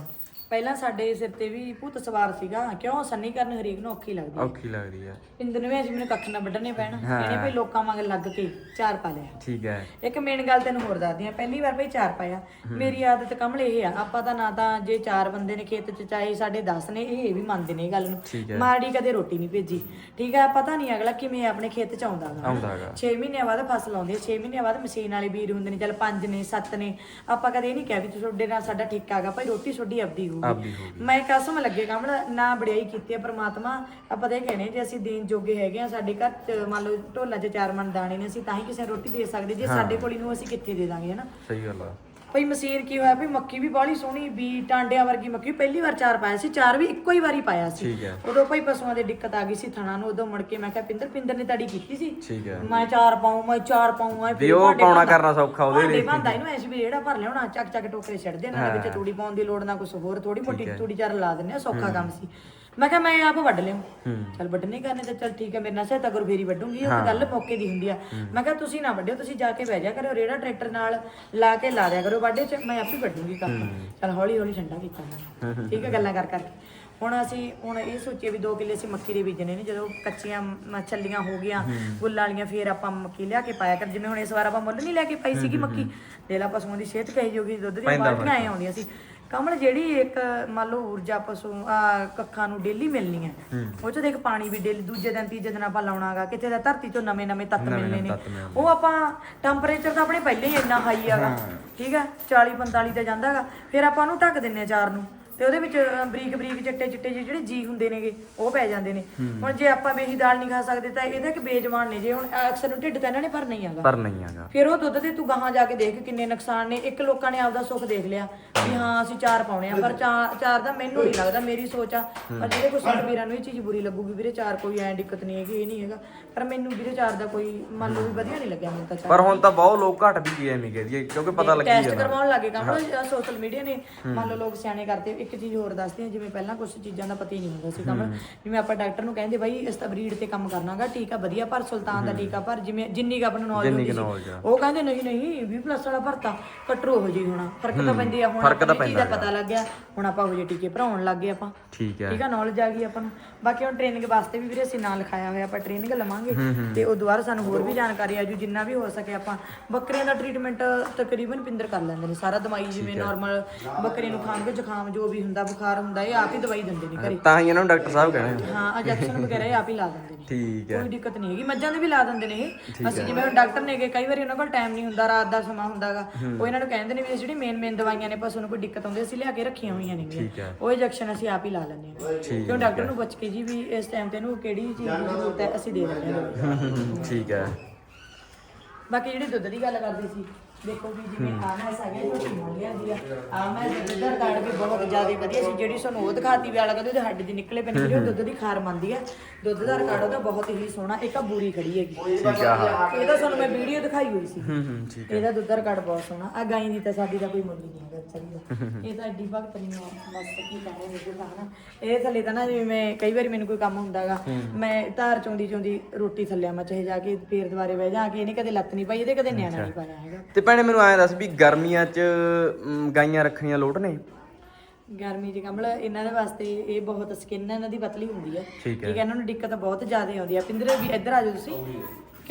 ਪਹਿਲਾਂ ਸਾਡੇ ਸਿਰ ਤੇ ਵੀ ਭੂਤ ਸਵਾਰ ਸੀਗਾ ਕਿਉਂ? ਸੰਨੀ ਕਰਨ ਹਰੇਕ ਨੂੰ ਔਖੀ ਲੱਗਦੀ ਹੈ। ਔਖੀ ਲੱਗਦੀ ਆ ਇੰਦਰ ਨੇ ਅੱਜ ਮੈਨੂੰ ਕੱਖ ਨਾ ਵੱਢਣੇ ਪੈਣ। ਇਹਨੇ ਵੀ ਲੋਕਾਂ ਵਾਂਗ ਲੱਗ ਕੇ ਚਾਰ ਪਾ ਲਿਆ। ਠੀਕ ਹੈ। ਇੱਕ ਮੇਨ ਗੱਲ ਤੈਨੂੰ ਹੋਰ ਦੱਸਦੀ ਆ ਪਹਿਲੀ ਵਾਰ ਭਈ ਚਾਰ ਪਾਇਆ। ਮੇਰੀ ਆਦਤ ਕਮਲ ਇਹ ਆ। ਆਪਾਂ ਤਾਂ ਨਾ ਤਾਂ ਜੇ ਚਾਰ ਬੰਦੇ ਨੇ ਖੇਤ 'ਚ ਚਾਹੇ ਸਾਡੇ 10 ਨੇ ਇਹ ਵੀ ਮੰਨਦੇ ਨੇ ਇਹ ਗੱਲ ਠੀਕ ਨੂੰ ਮਾੜੀ ਕਦੇ ਰੋਟੀ ਨਹੀਂ ਭੇਜੀ। ਠੀਕ ਆ ਪਤਾ ਨਹੀਂ ਅਗਲਾ ਕਿਵੇਂ ਆਪਣੇ ਖੇਤ 'ਚ ਆਉਂਦਾ ਗਾ। ਆਉਂਦਾ ਹੈਗਾ 6 ਮਹੀਨਿਆਂ ਬਾਅਦ ਫਸਲ ਆਉਂਦੀ ਹੈ 6 ਮਹੀਨਿਆਂ ਬਾਅਦ ਮਸ਼ੀਨ ਵਾਲੇ ਵੀਰ ਹੁੰਦੇ ਨੇ ਚੱਲ 5 ਨੇ 7 ਨੇ। ਆਪਾਂ ਕਦੇ ਇਹ ਨਹੀਂ ਕਿਹਾ ਵੀ ਤੁਹਾਡੇ ਨਾਲ ਸਾਡਾ ਠੇਕਾ ਹੈਗਾ ਭਾਈ ਰੋਟੀ ਆਪਦੀ ਹੋਊਗੀ ਆਪਦੀ ਹੋਊਗੀ। ਮੈਂ ਕਸਮ ਲੱਗੇ ਕਮਲ ਨਾ ਬੜਾਈ ਕੀਤੀ ਹੈ ਪ੍ਰਮਾਤਮਾ। ਆਪਾਂ ਤਾਂ ਇਹ ਕਹਿੰਦੇ ਜੇ ਅਸੀਂ ਦੇਣ ਜੋਗੇ ਹੈਗੇ ਆ ਸਾਡੇ ਘਰ ਚ ਮੰਨ ਲਓ ਢੋਲਾ ਚ ਚਾਰ ਮਣ ਦਾਣੇ ਨੇ ਅਸੀਂ ਤਾਂ ਹੀ ਕਿਸੇ ਨੂੰ ਰੋਟੀ ਦੇ ਸਕਦੇ ਜੇ ਸਾਡੇ ਕੋਲ ਹੀ ਨੂੰ ਅਸੀਂ ਕਿੱਥੇ ਦੇ ਦਾਂਗੇ ਹਨਾ? ਸਹੀ ਗੱਲ ਆ। ਭਈ ਮਸ਼ੀਨ ਕੀ ਹੋਇਆ? ਭਈ ਮੱਕੀ ਵੀ ਬਾਹਲੀ ਸੋਹਣੀ ਵੀ ਟਾਂਡਿਆਂ ਵਰਗੀ ਮੱਕੀ ਪਹਿਲੀ ਵਾਰ ਚਾਰ ਪਾਇਆ ਸੀ ਚਾਰ ਵੀ ਇੱਕੋ ਹੀ ਵਾਰੀ ਪਾਇਆ ਸੀ। ਠੀਕ ਹੈ। ਉਦੋਂ ਭਈ ਪਸ਼ੂਆਂ ਦੀ ਦਿੱਕਤ ਆ ਗਈ ਸੀ ਥਣਾ ਨੂੰ ਉਦੋਂ ਮੁੜ ਕੇ ਮੈਂ ਕਿਹਾ ਪਿੰਦਰ ਪਿੰਦਰ ਨੇ ਤਾੜੀ ਕੀਤੀ ਸੀ। ਠੀਕ ਹੈ। ਮੈਂ ਚਾਰ ਪਾਉਂ ਮੈਂ ਚਾਰ ਪਾਉਂ ਐ ਵੀ ਉਹ ਪਾਉਣਾ ਕਰਨਾ ਸੌਖਾ ਉਹਦੇ ਲਈ। ਭਾਂਦਾ ਇਹਨੂੰ ਐਸ ਵੀ ਜਿਹੜਾ ਭਰ ਲਿਆਉਣਾ ਚੱਕ ਚੱਕ ਟੋਕਰੇ ਛੱਡ ਦੇ ਨਾਲ ਵਿੱਚ ਤੂੜੀ ਪਾਉਣ ਦੀ ਲੋੜ ਨਾ ਕੁਝ ਹੋਰ ਥੋੜੀ ਮੋਟੀ ਤੂੜੀ ਚਾਰ ਲਾ ਦਿੰਨੇ ਆ ਸੌਖਾ ਕੰਮ ਸੀ। ਮੈਂ ਕਿਹਾ ਮੈਂ ਆਪ ਵੱਢ ਲਿਆ ਚੱਲ ਵੱਢਣੇ ਕਰਨੇ ਤਾਂ ਚੱਲ ਠੀਕ ਹੈ ਮੇਰੇ ਨਾਲ ਸਹਾਇਤਾ ਕਰੋ ਫੇਰੀ ਵੱਢੂੰਗੀ ਉਹ ਗੱਲ ਮੌਕੇ ਦੀ ਹੁੰਦੀ ਆ। ਮੈਂ ਕਿਹਾ ਤੁਸੀਂ ਨਾ ਵੱਢਿਓ ਤੁਸੀਂ ਜਾ ਕੇ ਬਹਿ ਜਾ ਕਰੋ ਰੇੜਾ ਟਰੈਕਟਰ ਨਾਲ ਲਾ ਕੇ ਲਾ ਦਿਆ ਕਰੋ ਵਾਢੇ ਚ ਮੈਂ ਆਪੇ ਵੱਢੂੰਗੀ ਕੰਮ। ਚੱਲ ਹੌਲੀ ਹੌਲੀ ਠੰਡਾ ਕੀਤਾ ਮੈਂ। ਠੀਕ ਹੈ ਗੱਲਾਂ ਕਰ ਕਰਕੇ। ਹੁਣ ਅਸੀਂ ਹੁਣ ਇਹ ਸੋਚੀਏ ਵੀ 2 ਕਿੱਲੇ ਅਸੀਂ ਮੱਕੀ ਦੇ ਬੀਜਣੇ ਨੇ ਜਦੋਂ ਕੱਚੀਆਂ ਛੱਲੀਆਂ ਹੋ ਗਈਆਂ ਗੁੱਲਾਂ ਵਾਲੀਆਂ ਫੇਰ ਆਪਾਂ ਮੱਕੀ ਲਿਆ ਕੇ ਪਾਇਆ ਕਰ। ਜਿਵੇਂ ਹੁਣ ਇਸ ਵਾਰ ਆਪਾਂ ਮੁੱਲ ਨਹੀਂ ਲੈ ਕੇ ਪਾਈ ਸੀਗੀ ਮੱਕੀ। ਦੇ ਲਾ ਪਸ਼ੂਆਂ ਦੀ ਸਿਹਤ ਕਹੀ ਜੋਗੀ ਦੁੱਧ ਦੀਆਂ ਬਾਲਟੀਆਂ ਐ ਆਉਂਦੀਆਂ ਸੀ। ਕਮਲ ਜਿਹੜੀ ਇੱਕ ਮੰਨ ਲਓ ਊਰਜਾ ਪਸ਼ੂ ਆ ਕੱਖਾਂ ਨੂੰ ਡੇਲੀ ਮਿਲਣੀ ਹੈ। ਉਹ ਚ ਦੇਖ ਪਾਣੀ ਵੀ ਡੇਲੀ ਦੂਜੇ ਦਿਨ ਤੀਜੇ ਦਿਨ ਆਪਾਂ ਲਾਉਣਾਗਾ ਕਿਤੇ ਦਾ ਧਰਤੀ ਤੋਂ ਨਵੇਂ ਨਵੇਂ ਤੱਤ ਮਿਲਨੇ ਨੇ। ਉਹ ਆਪਾਂ ਟੈਂਪਰੇਚਰ ਤਾਂ ਆਪਣੇ ਪਹਿਲੇ ਹੀ ਇੰਨਾ ਹਾਈ ਹੈਗਾ। ਠੀਕ ਹੈ? 40 45 ਤੇ ਜਾਂਦਾਗਾ। ਫਿਰ ਆਪਾਂ ਉਹਨੂੰ ਢੱਕ ਦਿੰਨੇ ਆ ਚਾਰ ਨੂੰ। ਤੇ ਉਹਦੇ ਵਿੱਚ ਬਰੀਕ ਬਰੀਕ ਚਿੱਟੇ ਚਿੱਟੇ ਜਿਹੇ ਜਿਹੜੇ ਜੀ ਹੁੰਦੇ ਨੇਗੇ ਉਹ ਪੈ ਜਾਂਦੇ ਨੇ। ਹੁਣ ਜੇ ਆਪਾਂ ਵੇਹੀ ਦਾਲ ਨਹੀਂ ਖਾ ਸਕਦੇ ਤਾਂ ਇਹਦੇ ਕਿ ਬੇਜਮਾਨ ਨੇ ਜੇ ਹੁਣ ਅਕਸਰ ਨੂੰ ਢਿੱਡ ਤਾਂ ਇਹਨਾਂ ਨੇ ਭਰਨਾ ਹੀ ਹੈਗਾ। ਪਰ ਨਹੀਂ ਆਗਾ ਫਿਰ ਉਹ ਦੁੱਧ ਦੇ ਤੂੰ ਗਾਹਾਂ ਜਾ ਕੇ ਦੇਖ ਕਿੰਨੇ ਨੁਕਸਾਨ ਨੇ। ਇੱਕ ਲੋਕਾਂ ਨੇ ਆਪਦਾ ਸੁੱਖ ਦੇਖ ਲਿਆ ਵੀ ਹਾਂ ਅਸੀਂ ਚਾਰ ਪਾਉਣੇ ਆ ਪਰ ਚਾਰ ਚਾਰ ਦਾ ਮੈਨੂੰ ਨਹੀਂ ਲੱਗਦਾ ਮੇਰੀ ਸੋਚ ਆ। ਪਰ ਜਿਹੜੇ ਕੋਈ ਸਾਡੇ ਵੀਰਾਂ ਨੂੰ ਇਹ ਚੀਜ਼ ਬੁਰੀ ਲੱਗੂਗੀ ਵੀਰੇ ਚਾਰ ਕੋਈ ਐ ਦਿੱਕਤ ਨਹੀਂ ਹੈਗੀ ਇਹ ਨਹੀਂ ਹੈਗਾ। ਪਰ ਮੈਨੂੰ ਵੀਰੇ ਚਾਰ ਦਾ ਕੋਈ ਮੰਨ ਲਓ ਵੀ ਵਧੀਆ ਨਹੀਂ ਲੱਗਿਆ ਮੈਨੂੰ ਤਾਂ ਚਾਰ। ਪਰ ਹੁਣ ਤਾਂ ਬਹੁਤ ਲੋਕ ਘੱਟ ਵੀ ਐਵੇਂ ਕਹਦੀ ਕਿਉਂਕਿ ਪਤਾ ਲੱਗੀ ਟੈਸਟ ਕਰਵਾਉਣ ਲੱਗੇ ਕੰਮ ਸੋਸ਼ਲ ਮੀਡੀਆ ਨੇ। ਮੰਨ ਲਓ ਲੋਕ ਸਿਆਣੇ ਕਰਦੇ ਇੱਕ ਚੀਜ਼ ਹੋਰ ਦੱਸਦੇ ਆ ਜਿਵੇਂ ਪਹਿਲਾਂ ਕੁਝ ਚੀਜ਼ਾਂ ਦਾ ਪਤਾ ਹੀ ਨਹੀਂ ਹੁੰਦਾ ਸੀ ਕੰਮ ਜਿਵੇਂ ਆਪਾਂ ਡਾਕਟਰ ਨੂੰ ਕਹਿੰਦੇ ਬਾਈ ਇਸ ਤਾਂ ਬਰੀਡ ਤੇ ਕੰਮ ਕਰਨਾਗਾ ਟੀਕਾ ਵਧੀਆ ਪਰ ਸੁਲਤਾਨ ਦਾ ਟੀਕਾ ਪਰ ਜਿਵੇਂ ਜਿੰਨੀ ਕੁ ਆਪਾਂ ਨੂੰ ਨੌਲੇਜ ਹੁੰਦੀ ਸੀ ਆ। ਉਹ ਕਹਿੰਦੇ ਨਹੀਂ ਨਹੀਂ 20 ਪਲੱਸ ਵਾਲਾ ਭਰਤਾ ਕਟਰੂ ਹੋ ਜੀ ਹੋਣਾ ਫ਼ਰਕ ਤਾਂ ਪੈਂਦੀ ਆ ਹੁਣ ਫ਼ਰਕ ਤਾਂ ਆਪਣੀ ਚੀਜ਼ ਦਾ ਪਤਾ ਲੱਗ ਗਿਆ ਹੁਣ ਆਪਾਂ ਉਹ ਜਿਹੇ ਟੀਕੇ ਭਰਾਉਣ ਲੱਗ ਗਏ ਆਪਾਂ। ਠੀਕ ਹੈ ਠੀਕ ਆ ਨੌਲੇਜ ਆ ਗਈ ਆਪਾਂ ਨੂੰ। ਬਾਕੀ ਹੁਣ ਟ੍ਰੇਨਿੰਗ ਵਾਸਤੇ ਵੀ ਵੀਰੇ ਅਸੀਂ ਨਾਂ ਲਿਖਾਇਆ ਹੋਇਆ ਆਪਾਂ ਟ੍ਰੇਨਿੰਗ ਲਵਾਂਗੇ। ਤੇ ਉਹ ਦੁਬਾਰਾ ਸਾਨੂੰ ਹੋਰ ਵੀ ਜਾਣਕਾਰੀ ਆਜੂ ਜਿੰਨਾ ਵੀ ਹੋ ਸਕੇ ਆਪਾਂ। ਬੱਕਰੀਆਂ ਦਾ ਟ੍ਰੀਟਮੈਂਟ ਤਕਰੀਬਨ ਪਿੰਦਰ ਕਰ ਲੈਂਦੇ ਨੇ ਸਾਰਾ ਦਵਾਈ ਜਿਵੇਂ ਨਾਰਮਲ ਬੱਕਰੀਆਂ ਨੂੰ ਖੰਘ ਜ਼ੁਕਾਮ ਜੋ ਵੀ ਹੁੰਦਾ ਬੁਖਾਰ ਹੁੰਦਾ ਇਹ ਆਪ ਹੀ ਦਵਾਈ ਦਿੰਦੇ ਨੇ ਘਰੇ। ਤਾਂ ਹੀ ਇਹਨਾਂ ਨੂੰ ਡਾਕਟਰ ਸਾਹਿਬ ਕਹਿਣਾ ਹਾਂ ਇੰਜੈਕਸ਼ਨ ਵਗੈਰਾ ਇਹ ਆਪ ਹੀ ਲਾ ਦਿੰਦੇ ਨੇ। ਠੀਕ ਹੈ। ਕੋਈ ਦਿੱਕਤ ਨਹੀਂ ਹੈਗੀ ਮੱਝਾਂ ਦੇ ਵੀ ਲਾ ਦਿੰਦੇ ਨੇ ਇਹ। ਅਸੀਂ ਜਿਵੇਂ ਹੁਣ ਡਾਕਟਰ ਨੇਗੇ ਕਈ ਵਾਰੀ ਉਹਨਾਂ ਕੋਲ ਟਾਈਮ ਨਹੀਂ ਹੁੰਦਾ ਰਾਤ ਦਾ ਸਮਾਂ ਹੁੰਦਾਗਾ ਉਹ ਇਹਨਾਂ ਨੂੰ ਕਹਿੰਦੇ ਨੇ ਵੀ ਇਹ ਜਿਹੜੀ ਮੇਨ ਮੇਨ ਦਵਾਈਆਂ ਨੇ ਪਸ਼ੂ ਨੂੰ ਕੋਈ ਦਿੱਕਤ ਆਉਂਦੀ ਅਸੀਂ ਲਿਆ ਕੇ ਰੱਖੀਆਂ ਹੋਈਆਂ ਨੇ। ਠੀਕ ਉਹ ਇੰਜੈਕਸ਼ਨ ਅਸੀਂ ਆਪ ਹੀ ਲਾ ਲੈਂਦੇ ਹਾਂ। ਕਿਉਂ ਡਾਕਟਰ ਨੂੰ ਪੁੱਛ ਕੇ ਜੀ ਵੀ ਇਸ ਟਾਈਮ ਤੇ ਇਹਨੂੰ ਕਿਹੜੀ ਚੀਜ਼ ਦੀ ਜ਼ਰੂਰਤ ਹੈ ਅਸੀਂ ਦੇ ਦਿੰਦੇ ਹਾਂ। ਠੀਕ ਹੈ। ਬਾਕੀ ਜਿਹੜੀ ਦੁੱਧ ਦੀ ਗੱਲ ਕਰਦੇ ਸੀ ਦੇਖੋ ਵੀ ਜਿਵੇਂ ਆ ਮੈਂ ਸਾਗੇ ਝੋਟੀ ਮੰਨ ਲਿਆ ਦੀ ਆ। ਆ ਮੈਂ ਦੁੱਧ ਦਾ ਰਿਕਾਰਡ ਵੀ ਬਹੁਤ ਜ਼ਿਆਦਾ ਵਧੀਆ ਸੀ ਜਿਹੜੀ ਸਾਨੂੰ ਉਹ ਦਿਖਾਤੀ ਵੀ ਵਾਲਾ ਕਹਿੰਦੇ ਉਹਦੇ ਹੱਡ ਦੀ ਨਿਕਲੇ ਪੈਣ ਜਿਹੜੀ ਉਹ ਦੁੱਧ ਦੀ ਖਾਰ ਮੰਨਦੀ ਆ। ਦੁੱਧ ਦਾ ਰਿਕਾਰਡ ਉਹਦਾ ਬਹੁਤ ਹੀ ਸੋਹਣਾ ਇੱਕ ਆ ਬੂਰੀ ਖੜੀ ਹੈਗੀ। ਠੀਕ ਆ ਹਾਂ। ਇਹਦਾ ਸਾਨੂੰ ਮੈਂ ਵੀਡੀਓ ਦਿਖਾਈ ਹੋਈ ਸੀ। ਹੂੰ ਹੂੰ ਠੀਕ ਇਹਦਾ ਦੁੱਧ ਦਾ ਰਿਕਾਰਡ ਬਹੁਤ ਸੋਹਣਾ। ਆ ਗਾਈ ਦੀ ਤਾਂ ਸਾਡੀ ਦਾ ਕੋਈ ਮੁੱਲ ਨਹੀਂ ਇਹ ਤਾਂ ਐਡੀ ਭਗਤ ਨਹੀਂ ਆ ਬਸ ਕੀ ਕਹਾਂ ਮੇਰੇ ਦਾ ਹਨਾ ਇਹ ਥੱਲੇ ਤਾਂ ਨਾ ਜਿਵੇਂ ਕਈ ਵਾਰੀ ਮੈਨੂੰ ਕੋਈ ਕੰਮ ਹੁੰਦਾਗਾ ਮੈਂ ਧਾਰ ਚੋਂਦੀ ਚੋਂਦੀ ਰੋਟੀ ਥੱਲੇ ਮੈਂ ਚਾਹੇ ਜਾ ਕੇ ਫੇਰ ਦੁਬਾਰੇ ਬਹਿ ਜਾ ਕੇ ਇਹਨੇ ਕਦੇ ਲੱਤ ਨਹੀਂ ਪਾਈ ਇਹਦੇ ਕਦੇ ਨਿਆਣਾ ਨਹੀਂ ਪਾਇਆ ਹੈਗਾ। ਤੇ ਭੈਣੇ ਮੈਨੂੰ ਐਂ ਦੱਸ ਵੀ ਗਰਮੀਆਂ 'ਚ ਮ, ਗਾਈਆਂ ਰੱਖਣੀਆਂ ਲੋਟ ਨੇ? ਗਰਮੀ 'ਚ ਕਮਲ ਇਹਨਾਂ ਦੇ ਵਾਸਤੇ ਇਹ ਬਹੁਤ ਸਕਿਨ ਇਹਨਾਂ ਦੀ ਪਤਲੀ ਹੁੰਦੀ ਹੈ। ਠੀਕ ਹੈ ਇਹਨਾਂ ਨੂੰ ਦਿੱਕਤ ਬਹੁਤ ਜ਼ਿਆਦਾ ਆਉਂਦੀ ਹੈ ਪਿੰਦਰ ਵੀ ਇੱਧਰ ਆ ਜਾਓ ਤੁਸੀਂ।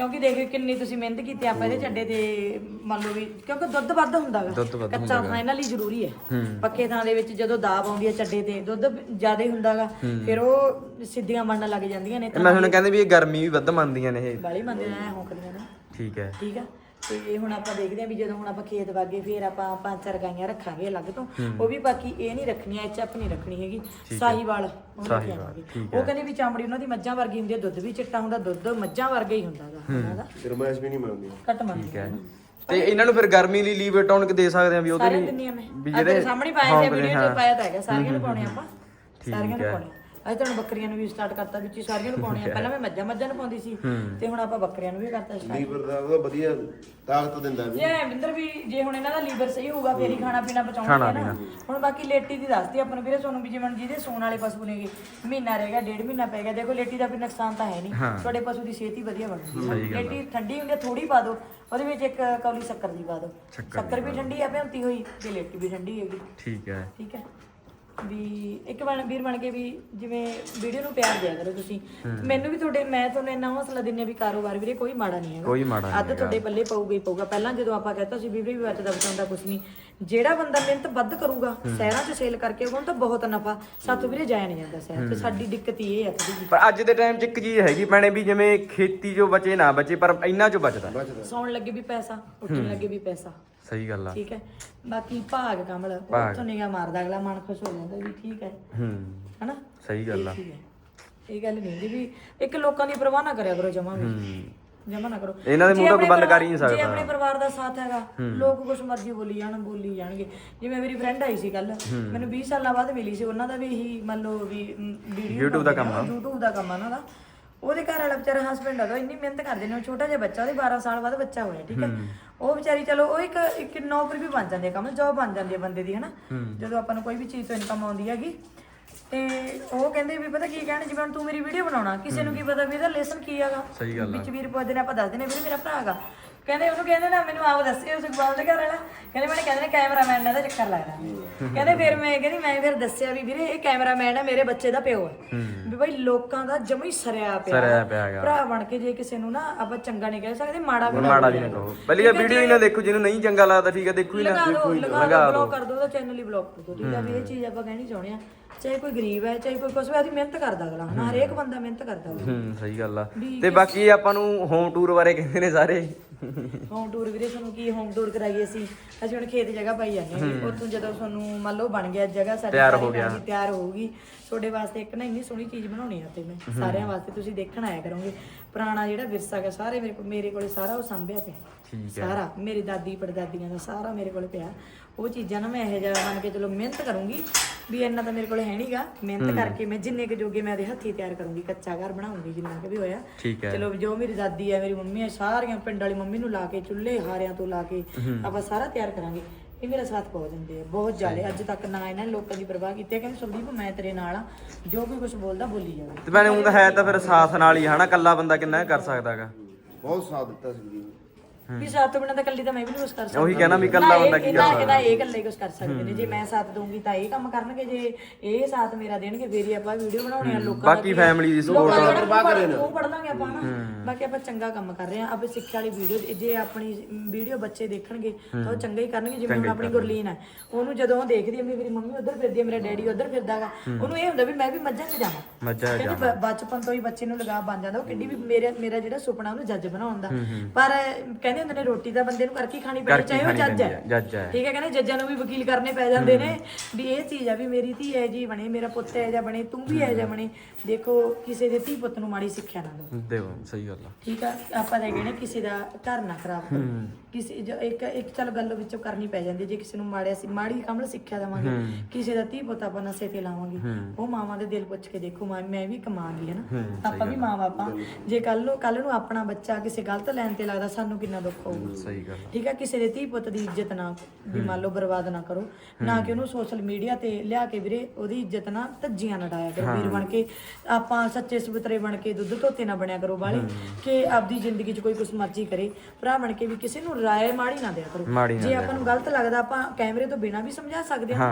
ਕਿਉਂਕਿ ਦੇਖੋ ਕਿੰਨੀ ਤੁਸੀਂ ਮਿਹਨਤ ਕੀਤੀ ਆਪਾਂ ਇਹਦੇ ਚੱਡੇ ਤੇ ਮੰਨ ਲਓ ਵੀ ਕਿਉਂਕਿ ਦੁੱਧ ਵੱਧ ਦੁੱਧ ਵੱਧ ਕੱਚਾ ਥਾਂ ਇਹਨਾਂ ਲਈ ਜ਼ਰੂਰੀ ਹੈ। ਪੱਕੇ ਥਾਂ ਦੇ ਵਿੱਚ ਜਦੋਂ ਦਾਬ ਆਉਂਦੀ ਹੈ ਚੱਡੇ ਤੇ ਦੁੱਧ ਜ਼ਿਆਦਾ ਹੀ ਹੁੰਦਾਗਾ। ਫਿਰ ਉਹ ਸਿੱਧੀਆਂ ਬਣਨ ਲੱਗ ਜਾਂਦੀਆਂ ਨੇ ਮੈਂ ਹੁਣ ਕਹਿੰਦੇ ਵੀ ਇਹ ਗਰਮੀ ਵੀ ਵੱਧ ਮੰਨਦੀਆਂ ਨੇ ਇਹ। ਬਾਲੀ ਮੰਦੇ ਐ ਹੋਕਦੀਆਂ ਨੇ। ਠੀਕ ਹੈ। ਠੀਕ ਆ ਤੇ ਹੁਣ ਆਪਾਂ ਦੇਖਦੇ ਆ ਵੀ ਜਦੋਂ ਹੁਣ ਆਪਾਂ ਖੇਤ ਵਾਗੇ ਫਿਰ ਆਪਾਂ ਪੰਜ ਚਾਰ ਗਾਈਆਂ ਰੱਖਾਂਗੇ ਅਲੱਗ ਤੋਂ ਉਹ ਵੀ ਬਾਕੀ ਇਹ ਨਹੀਂ ਰੱਖਣੀਆਂ ਐਚ ਐਪ ਨਹੀਂ ਰੱਖਣੀ ਹੈਗੀ ਸਾਹੀਵਾਲ ਉਹ ਕਹਿੰਦੇ ਵੀ ਚਾਮੜੀ ਉਹਨਾਂ ਦੀ ਮੱਝਾਂ ਵਰਗੀ ਹੁੰਦੀ ਹੈ ਦੁੱਧ ਵੀ ਚਿੱਟਾ ਹੁੰਦਾ ਦੁੱਧ ਮੱਝਾਂ ਵਰਗਾ ਹੀ ਹੁੰਦਾ ਗਾ ਉਹਨਾਂ ਦਾ ਗਰਮਾਇਸ਼ ਵੀ ਨਹੀਂ ਮਿਲਦੀ ਘੱਟ ਮੰਨਦੀ ਹੈ। ਤੇ ਇਹਨਾਂ ਨੂੰ ਫਿਰ ਗਰਮੀ ਲਈ ਲੀਵਰ ਟੌਨਿਕ ਦੇ ਸਕਦੇ ਆ ਵੀ ਉਹਦੇ ਲਈ ਵੀ ਜਿਹੜੇ ਸਾਹਮਣੇ ਪਾਇਆ ਸੀ ਵੀਡੀਓ 'ਚ ਪਾਇਆ ਤਾਂ ਹੈਗਾ ਸਾਰਿਆਂ ਨੂੰ ਪਾਉਣੇ ਆਪਾਂ। ਸਾਰਿਆਂ ਨੂੰ ਹੈ। ਅੱਜ ਤੁਹਾਨੂੰ ਬੱਕਰੀਆਂ ਨੂੰ ਵੀ ਸਟਾਰਟ ਕਰਤਾ ਵਿੱਚ ਹੀ ਸਾਰਿਆਂ ਨੂੰ ਪਾਉਣੇ ਆ ਪਹਿਲਾਂ ਮੈਂ ਮੱਝਾਂ ਮੱਝਾਂ ਨੂੰ ਪਾਉਂਦੀ ਸੀ ਤੇ ਹੁਣ ਆਪਾਂ ਬੱਕਰੀਆਂ ਨੂੰ ਵੀ ਕਰਤਾ ਸਟਾਰਟ ਲੀਵਰ ਦਾ ਉਹਦਾ ਵਧੀਆ ਤਾਕਤ ਦਿੰਦਾ ਵੀ। ਜੇ ਬਿੰਦਰ ਵੀ ਜੇ ਹੁਣ ਇਹਨਾਂ ਦਾ ਲੀਵਰ ਸਹੀ ਹੋਊਗਾ ਫੇਰ ਹੀ ਖਾਣਾ ਪੀਣਾ ਪਚਾਉਣਗੇ ਨਾ। ਹੁਣ ਬਾਕੀ ਲੇਟੀ ਦੀ ਦੱਸਦੀ ਆਪਾਂ ਨੂੰ ਵੀਰੇ ਤੁਹਾਨੂੰ ਵੀ ਜਿਵੇਂ ਜਿਹਦੇ ਸੂਣ ਵਾਲੇ ਪਸ਼ੂ ਨੇਗੇ ਮਹੀਨਾ ਰਹਿ ਗਿਆ ਡੇਢ ਮਹੀਨਾ ਪੈ ਗਿਆ। ਦੇਖੋ ਲੇਟੀ ਦਾ ਵੀ ਨੁਕਸਾਨ ਤਾਂ ਹੈ ਨਹੀਂ। ਤੁਹਾਡੇ ਪਸ਼ੂ ਦੀ ਸਿਹਤ ਹੀ ਵਧੀਆ ਬਣੂਗੀ ਲੇਟੀ ਠੰਡੀ ਹੁੰਦੀ ਹੈ ਥੋੜੀ ਪਾ ਦਿਓ। ਉਹਦੇ ਵਿੱਚ ਇੱਕ ਕੌਲੀ ਸ਼ੱਕਰ ਦੀ ਪਾ ਦਿਓ। ਸ਼ੱਕਰ ਵੀ ਠੰਡੀ ਆ ਭਿਉਂਤੀ ਹੋਈ ਤੇ ਲੇਟੀ ਵੀ ਠੰਡੀ ਹੈਗੀ। ਠੀਕ ਹੈ। ਠੀਕ ਹੈ। ਵੀ ਇੱਕ ਬਣ ਵੀਰ ਬਣ ਕੇ ਵੀ ਜਿਵੇਂ ਵੀਡੀਓ ਨੂੰ ਪਿਆਰ ਦਿਆ ਕਰੋ ਤੁਸੀਂ। ਮੈਨੂੰ ਵੀ ਤੁਹਾਡੇ ਮੈਂ ਤੁਹਾਨੂੰ ਇੰਨਾ ਹੌਸਲਾ ਦਿੰਨੀ ਵੀ ਕਾਰੋਬਾਰ ਵੀਰੇ ਕੋਈ ਮਾੜਾ ਨਹੀਂ ਹੈਗਾ। ਕੋਈ ਮਾੜਾ ਅੱਧ ਤੁਹਾਡੇ ਪੱਲੇ ਪਊਗਾ ਹੀ ਪਊਗਾ। ਪਹਿਲਾਂ ਜਦੋਂ ਆਪਾਂ ਕਹਤਾ ਸੀ ਵੀਰੇ ਵੀ ਬਚਦਾ ਬਚਾਉਂਦਾ ਕੁਝ ਨਹੀਂ ਜਿਹੜਾ ਬੰਦਾ ਮਿਹਨਤ ਵੱਧ ਕਰੂਗਾ ਸ਼ਹਿਰਾਂ 'ਚ ਸੇਲ ਕਰਕੇ ਉਹਨੂੰ ਤਾਂ ਬਹੁਤ ਨਫਾ। ਸਾਥੋਂ ਵੀਰੇ ਜਾਇਆ ਨਹੀਂ ਜਾਂਦਾ ਸ਼ਹਿਰ ਤੇ ਸਾਡੀ ਦਿੱਕਤ ਹੀ ਇਹ ਹੈ ਥੋੜੀ ਪਰ ਅੱਜ ਦੇ ਟਾਈਮ 'ਚ ਇੱਕ ਚੀਜ਼ ਹੈਗੀ ਭੈਣੇ ਵੀ ਜਿਵੇਂ ਖੇਤੀ ਜੋ ਬਚੇ ਨਾ ਬਚੇ ਪਰ ਇੰਨਾ ਚੋਂ ਬਚਦਾ। ਸੌਣ ਲੱਗੇ ਵੀ ਪੈਸਾ ਉੱਠਣ ਲੱਗੇ ਵੀ ਪੈਸਾ। ਸਹੀ ਗੱਲ ਆ। ਠੀਕ ਹੈ। ਬਾਕੀ ਭਾਗ ਕਮਲ ਉੱਥੋਂ ਨਿਗਾ ਮਾਰਦਾ ਅਗਲਾ ਮਨ ਖੁਸ਼ ਹੋ ਜਾਂਦਾ ਵੀ ਠੀਕ ਹੈ। ਹੂੰ। ਹਨਾ? ਸਹੀ ਗੱਲ ਆ। ਠੀਕ ਹੈ। ਇਹ ਗੱਲ ਨਹੀਂ ਹੁੰਦੀ ਵੀ ਇੱਕ ਲੋਕਾਂ ਦੀ ਪਰਵਾਹ ਨਾ ਕਰਿਆ ਕਰੋ ਜਮਾ ਵੀ। ਹੂੰ। ਜਮਾ ਨਾ ਕਰੋ। ਇਹਨਾਂ ਦੇ ਮੂੰਹ ਜੇ ਤੋਂ ਆਪਣੇ ਬੰਦ ਕਰ ਹੀ ਨਹੀਂ ਪਰਿਵਾਰ- ਜੇ ਸਕਦਾ। ਆਪਣੇ ਪਰਿਵਾਰ ਦਾ ਸਾਥ ਹੈਗਾ ਲੋਕ ਕੁਝ ਮਰਜ਼ੀ ਬੋਲੀ ਜਾਣ ਬੋਲੀ ਜਾਣਗੇ। ਜਿਵੇਂ ਮੇਰੀ ਫਰੈਂਡ ਆਈ ਸੀ ਕੱਲ ਮੈਨੂੰ 20 ਸਾਲਾਂ ਬਾਅਦ ਮਿਲੀ ਸੀ ਉਹਨਾਂ ਦਾ ਵੀ ਇਹੀ ਮੰਨ ਲਓ ਵੀ ਵੀਡੀਓ YouTube ਦਾ ਕੰਮ ਆ। YouTube ਦਾ ਕੰਮ ਆ ਉਹਨਾਂ ਦਾ। ਉਹਦੇ ਘਰ ਵਾਲਾ ਵਿਚਾਰਾ ਹਸਬੰਡ ਹੈਗਾ ਇੰਨੀ ਮਿਹਨਤ ਕਰਦੇ ਨੇ ਉਹ ਛੋਟਾ ਜਿਹਾ ਬੱਚਾ ਉਹਦੇ 12 ਸਾਲ ਬਾਅਦ ਬੱਚਾ ਹੋਇਆ ਠੀਕ ਹੈ। ਉਹ ਵਿਚਾਰੀ ਚਲੋ ਉਹ ਇੱਕ ਇੱਕ ਨੌਕਰੀ ਵੀ ਬਣ ਜਾਂਦੀ ਹੈ ਕੰਮ ਜੌਬ ਬਣ ਜਾਂਦੀ ਹੈ ਬੰਦੇ ਦੀ ਹਨਾ। ਜਦੋਂ ਆਪਾਂ ਨੂੰ ਕੋਈ ਵੀ ਚੀਜ਼ ਤੋਂ ਇਨਕਮ ਆਉਂਦੀ ਹੈਗੀ। ਤੇ ਉਹ ਕਹਿੰਦੇ ਵੀ ਪਤਾ ਕੀ ਕਹਿਣ ਜਿਵੇਂ ਤੂੰ ਮੇਰੀ ਵੀਡੀਓ ਬਣਾਉਣਾ ਕਿਸੇ ਨੂੰ ਕੀ ਪਤਾ ਵੀ ਇਹਦਾ ਲੈਸਨ ਕੀ ਹੈਗਾ। ਸਹੀ ਗੱਲ ਆ। ਵਿੱਚ ਵੀਰ ਪੁੱਛਦੇ ਨੇ ਆਪਾਂ ਦੱਸਦੇ ਨੇ ਵੀਰੇ ਮੇਰਾ ਭਰਾ ਹੈਗਾ। ਕਹਿੰਦੇ ਉਹਨੂੰ ਕਹਿੰਦੇ ਨਾ ਮੈਨੂੰ ਆਪ ਦੱਸਿਓ ਸੁਖਪਾਲ ਦੇ ਘਰ ਵਾਲਾ। ਕਹਿੰਦੇ ਮੈਨੂੰ ਕਹਿੰਦੇ ਨੇ ਕੈਮਰਾਮੈਨ ਦਾ ਇਹਦਾ ਚੱਕਰ ਲੱਗਦਾ। ਕਹਿੰਦੇ ਫਿਰ ਮੈਂ ਕਹਿੰਦੀ ਮੈਂ ਫਿਰ ਦੱਸਿਆ ਵੀ ਵੀਰੇ ਇਹ ਕੈਮਰਾਮੈਨ ਹੈ ਮੇਰੇ ਬੱਚੇ ਦਾ ਪਿਓ ਹੈ। ਵੀ ਭਾਈ ਲੋਕਾਂ ਦਾ ਜਮੀ ਸਰਿਆ ਪਿਆ। ਸਰਿਆ ਪਿਆ ਹੈਗਾ। ਭਰਾ ਬਣ ਕੇ ਜੇ ਕਿਸੇ ਨੂੰ ਨਾ ਆਪਾਂ ਚੰਗਾ ਨਹੀਂ ਕਹਿ ਸਕਦੇ ਮਾੜਾ ਵੀ ਮਾੜਾ ਵੀ ਨਾ ਕਹੋ। ਪਹਿਲੀ ਇਹ ਵੀਡੀਓ ਹੀ ਨਾ ਦੇਖੋ ਜਿਹਨੂੰ ਨਹੀਂ ਚੰਗਾ ਲੱਗਦਾ ਠੀਕ ਹੈ ਦੇਖੋ ਹੀ ਨਾ ਲਗਾ ਦੋ ਲਗਾ ਦੋ ਬਲੌਕ ਕਰ ਦੋ ਉਹਦਾ ਚੈਨਲ ਹੀ ਬਲੌਕ ਕਰ ਦੋ ਠੀਕ ਹੈ ਵੀ ਇਹ ਚੀਜ਼ ਆਪਾਂ ਕਹਿਣੀ ਚਾਹੁੰਦੇ ਆ ਚਾਹੇ ਕੋਈ ਗਰੀਬ ਹੈ ਚਾਹੇ ਕੋਈ ਕੁਛ ਵੀ ਆਦੀ ਮਿਹਨਤ ਕਰਦਾ ਅਗਲਾ। ਹਨਾ ਹਰੇਕ ਬੰਦਾ ਮਿਹਨਤ ਕਰਦਾ ਹੂੰ ਸਹੀ ਗੱਲ ਆ। ਤੇ ਬਾਕੀ ਆਪਾਂ ਨੂੰ ਹੋਮ ਟੂਰ ਬਾਰੇ ਕਹਿੰਦੇ ਨੇ ਸਾਰੇ। ਹੋਮ ਟੂਰ ਵੀਰੇ ਤੁਹਾਨੂੰ ਕੀ ਹੋਮ ਟੂਰ ਕਰਾਈਏ ਅਸੀਂ? ਅਸੀਂ ਹੁਣ ਖੇਤ ਜਗ੍ਹਾ ਪਾਈ ਜਾਂਦੇ ਹਾਂ ਉੱਥੋਂ ਜਦੋਂ ਤੁਹਾਨੂੰ ਮੰਨ ਲਓ ਬਣ ਗਿਆ ਜਗ੍ਹਾ ਸਾਡੀ ਤਿਆਰ ਹੋ ਗਿਆ। ਤਿਆਰ ਹੋਊਗੀ। ਤੁਹਾਡੇ ਵਾਸਤੇ ਇੱਕ ਨਾ ਇੰਨੀ ਸੋਹਣੀ ਚੀਜ਼ ਬਣਾਉਣੀ ਆ ਤੇ ਮੈਂ। ਸਾਰਿਆਂ ਵਾਸਤੇ ਤੁਸੀਂ ਦੇਖਣ ਆਇਆ ਕਰੋਗੇ। ਪੁਰਾਣਾ ਜਿਹੜਾ ਵਿਰਸਾ ਹੈ ਸਾਰੇ ਮੇਰੇ ਕੋਲ ਮੇਰੇ ਕੋਲੇ ਸਾਰਾ ਉਹ ਸਾਂਭਿਆ ਪਿਆ। ਠੀਕ ਸਾਰਾ ਮੇਰੀ ਦਾਦੀ ਪੜਦਾਦੀਆਂ ਦਾ ਸਾਰਾ ਮੇਰੇ ਕੋਲ ਪਿਆ। ਉਹ ਚੀਜ਼ਾਂ ਨਾ ਮੈਂ ਇਹੋ ਜਿਹਾ ਮੰਨ ਕੇ ਚਲੋ ਮਿਹਨਤ ਕਰੂੰਗੀ। ਵੀ ਇੰਨਾ ਤਾਂ ਮੇਰੇ ਕੋਲ ਹੈ ਨਹੀਂਗਾ ਮਿਹਨਤ ਕਰਕੇ ਮੈਂ ਜਿੰਨੇ ਕੁ ਜੋਗੇ ਮੈਂ ਉਹਦੇ ਹੱਥੀ ਤਿਆਰ ਕਰੂੰਗੀ ਕੱਚਾ ਘਰ ਬਣਾਉਂਗੀ ਜਿੰਨਾ ਕੁ ਵੀ ਹੋਇਆ। ਠੀਕ ਹੈ। ਚਲੋ ਜੋ ਮੇਰੀ ਦਾਦੀ ਹੈ ਮੇਰੀ ਮੰਮੀ ਹੈ ਸਾਰੀਆਂ ਪਿੰਡ ਵਾਲੀ ਮੰਮੀ ਨੂੰ ਲਾ ਕੇ ਚੁੱਲ੍ਹੇ ਹਾਰਿਆਂ ਤੋਂ ਲਾ ਕੇ ਆਪਾਂ ਸਾਰਾ ਤਿਆਰ ਕਰਾਂਗੇ। ਇਹ ਮੇਰਾ ਸਾਥ ਬਹੁਤ ਦਿੰਦੇ ਆ ਬਹੁਤ ਜ਼ਿਆਦਾ। ਅੱਜ ਤੱਕ ਨਾ ਇਹਨਾਂ ਨੇ ਲੋਕਾਂ ਦੀ ਪਰਵਾਹ ਕੀਤੀ ਹੈ। ਕਹਿੰਦੇ ਸੰਦੀਪ ਮੈਂ ਤੇਰੇ ਨਾਲ ਆ। ਜੋ ਵੀ ਕੁਝ ਬੋਲਦਾ ਬੋਲੀ ਜਾਵੇ। ਤੇ ਮੈਨੇ ਉਹ ਤਾਂ ਹੈ ਤਾਂ ਫਿਰ ਸਾਥ ਨਾਲ ਹੀ ਹਨਾ? ਕੱਲਾ ਬੰਦਾ ਕਿੰਨਾ ਕਰ ਸਕਦਾਗਾ ਬਹੁਤ ਸਾਥ ਦਿੱਤਾ ਸੀ ਜੀ ਵੀ ਸਾਥ ਤੋਂ ਬਿਨਾਂ ਤਾਂ ਇਕੱਲੀ ਤਾਂ ਮੈਂ ਵੀ ਨਹੀਂ ਕੁਝ ਕਰ ਸਕਦੀ। ਉਹੀ ਕਹਿਣਾ ਵੀ ਇਕੱਲਾ ਬੰਦਾ ਕੀ ਇਹਦਾ ਇਹਦਾ ਇਹ ਇਕੱਲੇ ਕੁਝ ਕਰ ਸਕਦੇ ਨੇ। ਜੇ ਮੈਂ ਸਾਥ ਦਊਂਗੀ ਤਾਂ ਇਹ ਕੰਮ ਕਰਨਗੇ ਜੇ ਇਹ ਸਾਥ ਮੇਰਾ ਦੇਣਗੇ ਫੇਰ ਹੀ ਆਪਾਂ ਵੀਡੀਓ ਬਣਾਉਣੇ ਆ ਲੋਕਾਂ ਦਾ ਬਾਕੀ family ਦੀ support support ਉਹ ਪੜ ਲਾਂਗੇ ਆਪਾਂ ਨਾ। ਬਾਕੀ ਆਪਾਂ ਚੰਗਾ ਕੰਮ ਕਰ ਰਹੇ ਆ। ਆਪਾਂ ਸਿੱਖਿਆ ਵਾਲੀ ਵੀਡੀਓ ਜੇ ਆਪਣੀ ਵੀਡੀਓ ਬੱਚੇ ਦੇਖਣਗੇ ਤਾਂ ਉਹ ਚੰਗਾ ਹੀ ਕਰਨਗੇ ਜਿਵੇਂ ਹੁਣ ਆਪਣੀ ਗੁਰਲੀਨ ਹੈ ਉਹਨੂੰ ਜਦੋਂ ਦੇਖਦੀ ਹੈ ਮੇਰੀ ਮੰਮੀ ਉਧਰ ਫਿਰਦੀ ਹੈ ਮੇਰਾ ਡੈਡੀ ਉਧਰ ਫਿਰਦਾਗਾ ਉਹਨੂੰ ਇਹ ਹੁੰਦਾ ਵੀ ਮੈਂ ਵੀ ਮੱਝਾਂ 'ਚ ਜਾਵਾਂ। ਮੱਝਾਂ ਕਹਿੰਦੀ ਬ- ਬਚਪਨ ਤੋਂ ਹੀ ਬੱਚੇ ਨੂੰ ਲਗਾਵ ਬਣ ਜਾਂਦਾ। ਉਹ ਕਿੱਡੀ ਵੀ ਮੇਰਾ ਮੇਰਾ ਜਿਹੜਾ ਸੁਪਨਾ ਉਹਨੂੰ ਜੱਜ ਬਣਾਉਣ ਦਾ। ਪਰ ਕਹਿੰਦੇ ਹੁੰਦੇ ਨੇ ਰੋਟੀ ਤਾਂ ਬੰਦੇ ਨੂੰ ਕਰਕੇ ਹੀ ਖਾਣੀ ਪੈਣੀ ਚਾਹੇ ਉਹ ਜੱਜ ਹੈ। ਜੱਜ ਹੈ। ਠੀਕ ਹੈ ਕਹਿੰਦੇ ਜੱਜਾਂ ਨੂੰ ਵੀ ਵਕੀਲ ਕਰਨੇ ਪੈ ਜਾਂਦੇ ਨੇ। ਵੀ ਇਹ ਚੀਜ਼ ਆ ਵੀ ਮੇਰੀ ਧੀ ਐ ਜੀ ਬਣੇ ਮੇਰਾ ਪੁੱਤ ਐ ਜਾਂ ਬਣੇ ਤੂੰ ਵੀ ਐ ਜਾਂ ਬਣੇ। ਦੇਖੋ ਕਿਸੇ ਦੇ ਧੀ ਪੁੱਤ ਨੂੰ ਮਾੜੀ ਸਿੱਖਿਆ ਨਾ ਦਿਓ। ਦੇਵੋ ਸਹੀ ਗੱਲ ਆ। ਠੀਕ ਆ ਆਪਾਂ ਤਾਂ ਕਹਿੰਦੇ ਕਿਸੇ ਦਾ ਘਰ ਨਾ ਖਰਾਬ ਕਰੋ। ਕਿਸੇ ਜੋ ਇੱਕ ਇੱਕ ਚੱਲ ਗੱਲ ਵਿੱਚੋਂ ਕਰਨੀ ਪੈ ਜਾਂਦੀ ਹੈ, ਜੇ ਕਿਸੇ ਨੂੰ ਮਾੜਿਆ ਸੀ ਮਾੜੀ ਕਮਲ ਸਿੱਖਿਆ ਦੇਵਾਂਗੇ ਕਿਸੇ ਦਾ ਧੀ ਪੁੱਤ ਆਪਾਂ ਨਸ਼ੇ ਤੇ ਲਾਵਾਂਗੇ ਉਹ ਮਾਵਾਂ ਦੇ ਦਿਲ ਪੁੱਛ ਕੇ ਦੇਖੋ ਮਾਂ ਮੈਂ ਵੀ ਕਮਾਂਗੀ ਹੈ ਨਾ? ਆਪਾਂ ਵੀ ਮਾਂ ਬਾਪਾਂ ਜੇ ਕੱਲ ਨੂੰ ਕੱਲ ਨੂੰ ਆਪਣਾ ਬੱਚਾ ਕਿਸੇ ਗਲਤ ਲਾਈਨ ਤੇ ਲੱਗਦਾ ਸਾਨੂੰ ਕਿੰਨਾ ਦੁੱਖ ਹੋਊਗਾ ਸਹੀ ਗੱਲ ਠੀਕ ਹੈ ਕਿਸੇ ਦੇ ਧੀ ਪੁੱਤ ਦੀ ਇੱਜ਼ਤ ਨਾ ਵੀ ਮੰਨ ਲਓ ਬਰਬਾਦ ਨਾ ਕਰੋ। ਨਾ ਕਿ ਉਹਨੂੰ ਸੋਸ਼ਲ ਮੀਡੀਆ ਤੇ ਲਿਆ ਕੇ ਵੀਰੇ ਉਹਦੀ ਇੱਜ਼ਤ ਨਾ ਧੱਜੀਆਂ ਨਾ ਡਾਇਆ ਕਰੋ। ਵੀਰ ਬਣ ਕੇ ਆਪਾਂ ਸੱਚੇ ਸੁਬਤਰੇ ਬਣ ਕੇ ਦੁੱਧ ਧੋਤੇ ਨਾ ਬਣਿਆ ਕਰੋ ਬਾਲੇ ਕਿ ਆਪਦੀ ਜ਼ਿੰਦਗੀ 'ਚ ਕੋਈ ਕੁਛ ਮਰਜ਼ੀ ਕਰੇ। ਭਰਾ ਬਣ ਕੇ ਵੀ ਕਿਸੇ ਨੂੰ ਰਾਏ ਮਾੜੀ ਨਾ ਦਿਆ ਕਰੋ। ਜੇ ਆਪਾਂ ਨੂੰ ਗਲਤ ਲੱਗਦਾ ਆਪਾਂ ਕੈਮਰੇ ਤੋਂ ਬਿਨਾਂ ਵੀ ਸਮਝਾ ਸਕਦੇ ਹਾਂ।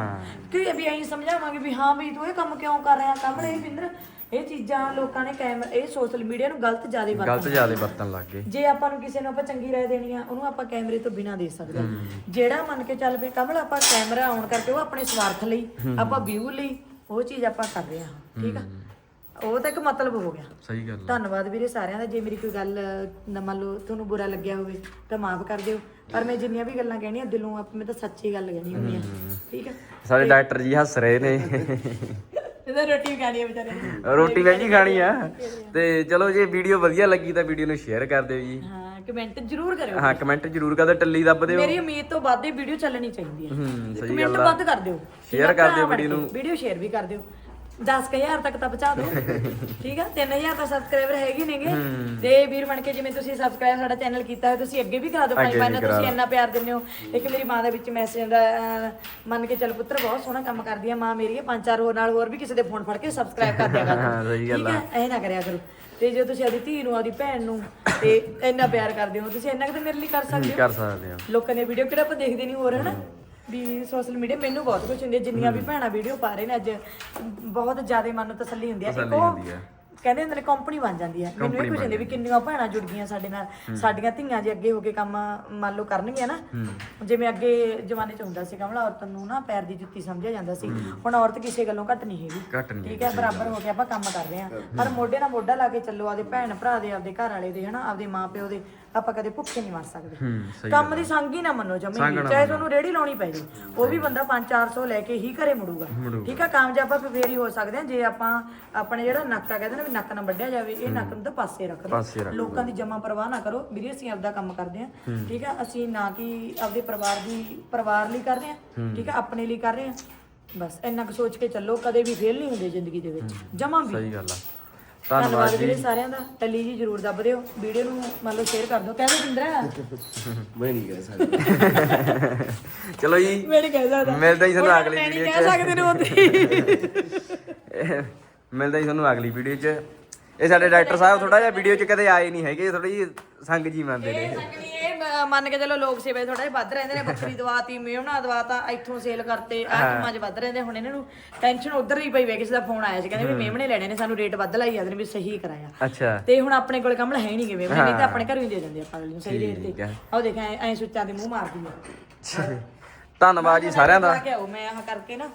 ਕਿ ਵੀ ਐਂ ਸਮਝਾਵਾਂਗੇ ਵੀ ਹਾਂ ਵੀ ਤੂੰ ਇਹ ਕੰਮ ਕਿਉਂ ਕਰ ਰਿਹਾ? ਕੰਮ ਇਹ ਬਿੰਦਰ ਇਹ ਚੀਜ਼ਾਂ ਲੋਕਾਂ ਨੇ ਕੈਮਰਾ ਇਹ ਸੋਸ਼ਲ ਮੀਡੀਆ ਨੂੰ ਗਲਤ ਜ਼ਿਆਦਾ ਵਰਤਣਾ ਗਲਤ ਜਿਆਦੇ ਵਰਤਣ ਲੱਗ ਗਏ। ਜੇ ਆਪਾਂ ਨੂੰ ਕਿਸੇ ਨੂੰ ਆਪਾਂ ਚੰਗੀ ਰਾਏ ਦੇਣੀ ਆ ਉਹਨੂੰ ਆਪਾਂ ਕੈਮਰੇ ਤੋਂ ਬਿਨਾਂ ਦੇ ਸਕਦੇ ਜਿਹੜਾ ਮੰਨ ਕੇ ਚੱਲ ਪਏ ਕਮਲ ਆਪਾਂ ਕੈਮਰਾ ਆਨ ਕਰਕੇ ਉਹ ਆਪਣੇ ਸਵਾਰਥ ਲਈ ਆਪਾਂ ਵਿਊ ਲਈ ਉਹ ਚੀਜ਼ ਆਪਾਂ ਕਰ ਰਹੇ ਹਾਂ ਠੀਕ ਆ? ਉਹ ਤਾਂ ਇੱਕ ਮਤਲਬ ਹੋ ਗਿਆ। ਸਹੀ ਗੱਲ। ਧੰਨਵਾਦ ਵੀਰੇ ਸਾਰਿਆਂ ਦਾ ਜੇ ਮੇਰੀ ਕੋਈ ਗੱਲ ਨਾ ਮੰਨ ਲਓ ਤੁਹਾਨੂੰ ਬੁਰਾ ਲੱਗਿਆ ਹੋਵੇ ਤਾਂ ਮਾਫ ਕਰ ਦਿਓ। ਪਰ ਮੈਂ ਜਿੰਨੀਆਂ ਵੀ ਗੱਲਾਂ ਕਹਿਣੀਆਂ ਦਿਲੋਂ ਆਪ ਮੈਂ ਤਾਂ ਸੱਚੀ ਗੱਲ ਕਹਿਣੀ ਹੁੰਦੀ ਆ ਠੀਕ ਆ? ਸਾਡੇ ਡਾਕਟਰ ਜੀ ਹੱਸ ਰਹੇ ਨੇ। ਇਹਦਾ ਰੋਟੀ ਖਾਣੀ ਆ ਵਿਚਾਰੇ ਨੇ। ਰੋਟੀ ਵੈਜੀ ਖਾਣੀ ਆ। ਤੇ ਚਲੋ ਜੇ ਵੀਡੀਓ ਵਧੀਆ ਲੱਗੀ ਤਾਂ ਵੀਡੀਓ ਨੂੰ ਸ਼ੇਅਰ ਕਰ ਦਿਓ ਜੀ। ਹਾਂ ਕਮੈਂਟ ਜ਼ਰੂਰ ਕਰਿਓ। ਹਾਂ ਕਮੈਂਟ ਜ਼ਰੂਰ ਕਰ ਦਿਓ ਟੱਲੀ ਦੱਬ ਦਿਓ। ਮੇਰੀ ਉਮੀਦ ਤੋਂ ਵੱਧ ਇਹ ਵੀਡੀਓ ਚੱਲਣੀ ਚਾਹੀਦੀ ਹੈ। ਹੂੰ ਸਹੀ ਕਮੈਂਟ ਗੱਲ ਆ। ਵੱਧ ਕਰ ਦਿਓ। Share ਕਰ ਦਿਓ video ਨੂੰ। ਵੀਡੀਓ ਸ਼ੇਅਰ ਵੀ ਕਰ ਦਿਓ। 10000 ਤੱਕ ਤਾਂ ਪਹੁੰਚਾ ਦਿਓ। ਠੀਕ ਆ? 3000 ਤਾਂ ਸਬਸਕ੍ਰਾਈਬਰ ਹੈਗੇ ਨੇਗੇ। ਤੇ ਵੀਰ ਬਣ ਕੇ ਜਿਵੇਂ ਤੁਸੀਂ ਸਬਸਕ੍ਰਾਈਬ ਸਾਡਾ ਚੈਨਲ ਕੀਤਾ ਹੋਇਆ ਤੁਸੀਂ ਅੱਗੇ ਵੀ ਕਰਾ ਦਿਓ ਭਾਈ ਭਾਈ ਤੁਸੀਂ ਇੰਨਾ ਪਿਆਰ ਦਿੰਦੇ ਹੋ। ਇੱਕ ਮੇਰੀ ਮਾਂ ਦੇ ਵਿੱਚ ਮੈਸੇਜ ਦਾ ਮੰਨ ਕੇ ਚੱਲ ਪੁੱਤਰ ਬਹੁਤ ਸੋਹਣਾ ਕੰਮ ਕਰਦੀ ਆ ਮਾਂ ਮੇਰੀ ਹੈ ਪੰਜ ਚਾਰ ਹੋਰ ਨਾਲ ਹੋਰ ਵੀ ਕਿਸੇ ਦੇ ਫੋਨ ਫੜ ਕੇ ਸਬਸਕ੍ਰਾਈਬ ਕਰ ਦਿਆ ਕਰ। ਹਾਂ, ਠੀਕ ਹੈ? ਇਹ ਨਾ ਕਰਿਆ ਕਰੋ। ਤੇ ਜੇ ਤੁਸੀਂ ਆਪਦੀ ਧੀ ਨੂੰ ਆਪਦੀ ਭੈਣ ਨੂੰ ਤੇ ਇੰਨਾ ਪਿਆਰ ਕਰਦੇ ਹੋ ਤੁਸੀਂ ਇੰਨਾ ਕਿ ਮੇਰੇ ਲਈ ਕਰ ਸਕਦੇ ਹੋ। ਕਰ ਸਕਦੇ ਆ ਲੋਕਾਂ ਦੀਆਂ ਵੀਡੀਓ ਕਿਹੜਾ ਆਪਾਂ ਦੇਖਦੇ ਨਹੀਂ ਹੋ ਰਹੇ ਨਾ ਵੀ ਸੋਸ਼ਲ ਮੀਡੀਆ ਮੈਨੂੰ ਬਹੁਤ ਕੁਝ ਹੁੰਦੀ ਹੈ। ਜਿੰਨੀਆਂ ਵੀ ਭੈਣਾਂ ਵੀਡੀਓ ਪਾ ਰਹੇ ਨੇ ਅੱਜ ਬਹੁਤ ਜ਼ਿਆਦਾ ਮਨ ਨੂੰ ਤਸੱਲੀ ਹੁੰਦੀ ਹੈ। ਇੱਕ ਉਹ ਹੁੰਦੀ ਹੈ। ਕਹਿੰਦੇ ਹੁੰਦੇ ਨੇ ਕੰਪਨੀ ਬਣ ਜਾਂਦੀ ਹੈ। ਮੈਨੂੰ ਇਹ ਕੁਝ ਹੁੰਦੀ ਵੀ ਕਿੰਨੀਆਂ ਭੈਣਾਂ ਜੁੜ ਗਈਆਂ ਸਾਡੇ ਨਾਲ। ਸਾਡੀਆਂ ਧੀਆਂ ਜੇ ਅੱਗੇ ਹੋ ਕੇ ਕੰਮ ਮੰਨ ਲਓ ਕਰਨਗੀਆਂ ਨਾ ਜਿਵੇਂ ਅੱਗੇ ਜ਼ਮਾਨੇ 'ਚ ਹੁੰਦਾ ਸੀ ਕਮਲਾ ਔਰਤ ਨੂੰ ਨਾ ਪੈਰ ਦੀ ਜੁੱਤੀ ਸਮਝਿਆ ਜਾਂਦਾ ਸੀ। ਹੁਣ ਔਰਤ ਕਿਸੇ ਗੱਲੋਂ ਘੱਟ ਨਹੀਂ ਹੈਗੀ। ਘੱਟ ਨਹੀਂ ਠੀਕ ਹੈ ਬਰਾਬਰ ਹੋ ਕੇ ਆਪਾਂ ਕੰਮ ਕਰ ਰਹੇ ਹਾਂ। ਪਰ ਮੋਢੇ ਨਾਲ ਮੋਢਾ ਲਾ ਕੇ ਚੱਲੋ ਆਪਦੇ ਭੈਣ ਭਰਾ ਦੇ ਆਪਦੇ ਘਰ ਵਾਲੇ ਦੇ ਹਨਾ ਆਪਦੇ ਮਾਪਿਓ ਦੇ। ਆਪਾਂ ਕਦੇ ਭੁੱਖੇ ਨਹੀਂ ਮਰ ਸਕਦੇ। ਕੰਮ ਦੀ ਸੰਗ ਹੀ ਨਾ ਮੰਨੋ ਜਮੀ। ਚਾਹੇ ਤੁਹਾਨੂੰ ਰੇੜੀ ਲਾਉਣੀ ਪੈ ਜੇ ਉਹ ਵੀ ਬੰਦਾ 5-400 ਲੈ ਕੇ ਹੀ ਘਰੇ ਮੁੜੂਗਾ। ਠੀਕ ਆ ਕਾਮਯਾਬ ਆਪਾਂ ਫੇਰ ਹੀ ਹੋ ਸਕਦੇ ਆ ਜੇ ਆਪਾਂ ਆਪਣੇ ਜਿਹੜਾ ਨਾਕਾ ਕਹਿੰਦੇ ਨੇ ਵੀ ਨੱਕ ਨਾ ਵੱਢਿਆ ਜਾਵੇ ਇਹ ਨੱਕ ਨੂੰ ਤਾਂ ਪਾਸੇ ਰੱਖ ਰੱਖ ਲੋਕਾਂ ਦੀ ਜਮਾ ਪਰਵਾਹ ਨਾ ਕਰੋ। ਵੀਰੇ ਅਸੀਂ ਆਪਦਾ ਕੰਮ ਕਰਦੇ ਆ। ਠੀਕ ਆ ਅਸੀਂ ਨਾ ਕਿ ਆਪਦੇ ਪਰਿਵਾਰ ਦੀ ਪਰਿਵਾਰ ਲਈ ਕਰ ਰਹੇ ਆ। ਠੀਕ ਆ ਆਪਣੇ ਲਈ ਕਰ ਰਹੇ ਆ। ਬਸ ਇੰਨਾ ਕੁ ਸੋਚ ਕੇ ਚੱਲੋ ਕਦੇ ਵੀ ਫੇਲ ਨਹੀਂ ਹੁੰਦੇ ਜ਼ਿੰਦਗੀ ਦੇ ਵਿੱਚ। ਜਮਾ ਵੀ। ਸਹੀ ਗੱਲ ਆ। ਧੰਨਵਾਦ ਵੀਰੇ ਸਾਰਿਆਂ ਦਾ। ਟੱਲੀ ਜੀ ਜਰੂਰ ਦੱਬ ਦਿਓ। ਵੀਡੀਓ ਨੂੰ ਮੰਨ ਲਓ ਸ਼ੇਅਰ ਕਰ ਦਿਓ। ਕਹਿੰਦੇ ਜਿੰਦਰਾ। ਮੈਂ ਨਹੀਂ ਕਹਿ ਸਕਦਾ ਚਲੋ ਜੀ ਮੈਂ ਨਹੀਂ ਕਹਿ ਸਕਦਾ। ਮਿਲਦਾ ਹੀ ਤੁਹਾਨੂੰ ਅਗਲੀ ਮੈਂ ਨਹੀਂ ਵੀਡੀਓ ਕਹਿ 'ਚ। ਸਕਦੇ ਨੂੰ ਉਹਦੀ ਮਿਲਦਾ ਹੀ ਤੁਹਾਨੂੰ ਅਗਲੀ ਵੀਡੀਓ 'ਚ। ਇਹ ਸਾਡੇ ਡਾਕਟਰ ਸਾਹਿਬ ਥੋੜਾ ਜਿਹਾ ਵੀਡੀਓ 'ਚ ਕਦੇ ਆਏ ਨਹੀਂ ਹੈਗੇ। ਥੋੜੀ ਜਿਹੀ ਸੰਗ ਜੀ ਮੰਨਦੇ ਨੇ। ਇਹ ਸੰਗਲੀ ਇਹ ਮ- ਮੰਨ ਕੇ ਚਲੋ ਲੋਕ ਸੇਵਾ ਥੋੜਾ ਜਿਹਾ ਵੱਧ ਰਹਿੰਦੇ ਨੇ ਬੱਕਰੀ ਦਵਾਤੀ ਮੇਵਣਾ ਦਵਾਤਾ ਇੱਥੋਂ ਸੇਲ ਕਰਤੇ ਕੰਮਾਂ 'ਚ ਵੱਧ ਰਹਿੰਦੇ ਹੁਣ ਇਹਨਾਂ ਨੂੰ ਟੈਨਸ਼ਨ ਉਧਰ ਹੀ ਪਈ ਵੇ ਕਿਸੇ ਦਾ ਫੋਨ ਆਇਆ ਸੀ ਕਹਿੰਦੇ ਵੀ ਮੇਵਣੇ ਲੈਣੇ ਨੇ ਸਾਨੂੰ ਰੇਟ ਵੱਧ ਲਾਈ ਜਾਂਦੇ ਨੇ ਵੀ ਸਹੀ ਕਰਾਇਆ। ਅੱਛਾ। ਤੇ ਹੁਣ ਆਪਣੇ ਕੋਲ ਕਮਲ ਹੈ ਨਹੀਂ ਮੇਵਣੇ ਨਹੀਂ ਤਾਂ ਆਪਣੇ ਘਰੋਂ ਹੀ ਦੇ ਦਿੰਦੇ ਆਪਾਂ ਅਗਲੇ ਨੂੰ ਸਹੀ ਰੇਟ ਠੀਕ ਤੇ। ਹੈ। ਆਹ ਦੇਖ ਐ ਸੁੱਚਾਂ ਦੇ ਮੂੰਹ ਮਾਰਦੀ ਆ। ਧੰਨਵਾਦ ਜੀ ਸਾਰਿਆਂ ਦਾ। ਕੇ ਆਓ ਮੈਂ ਆਹ ਕਰਕੇ ਨਾ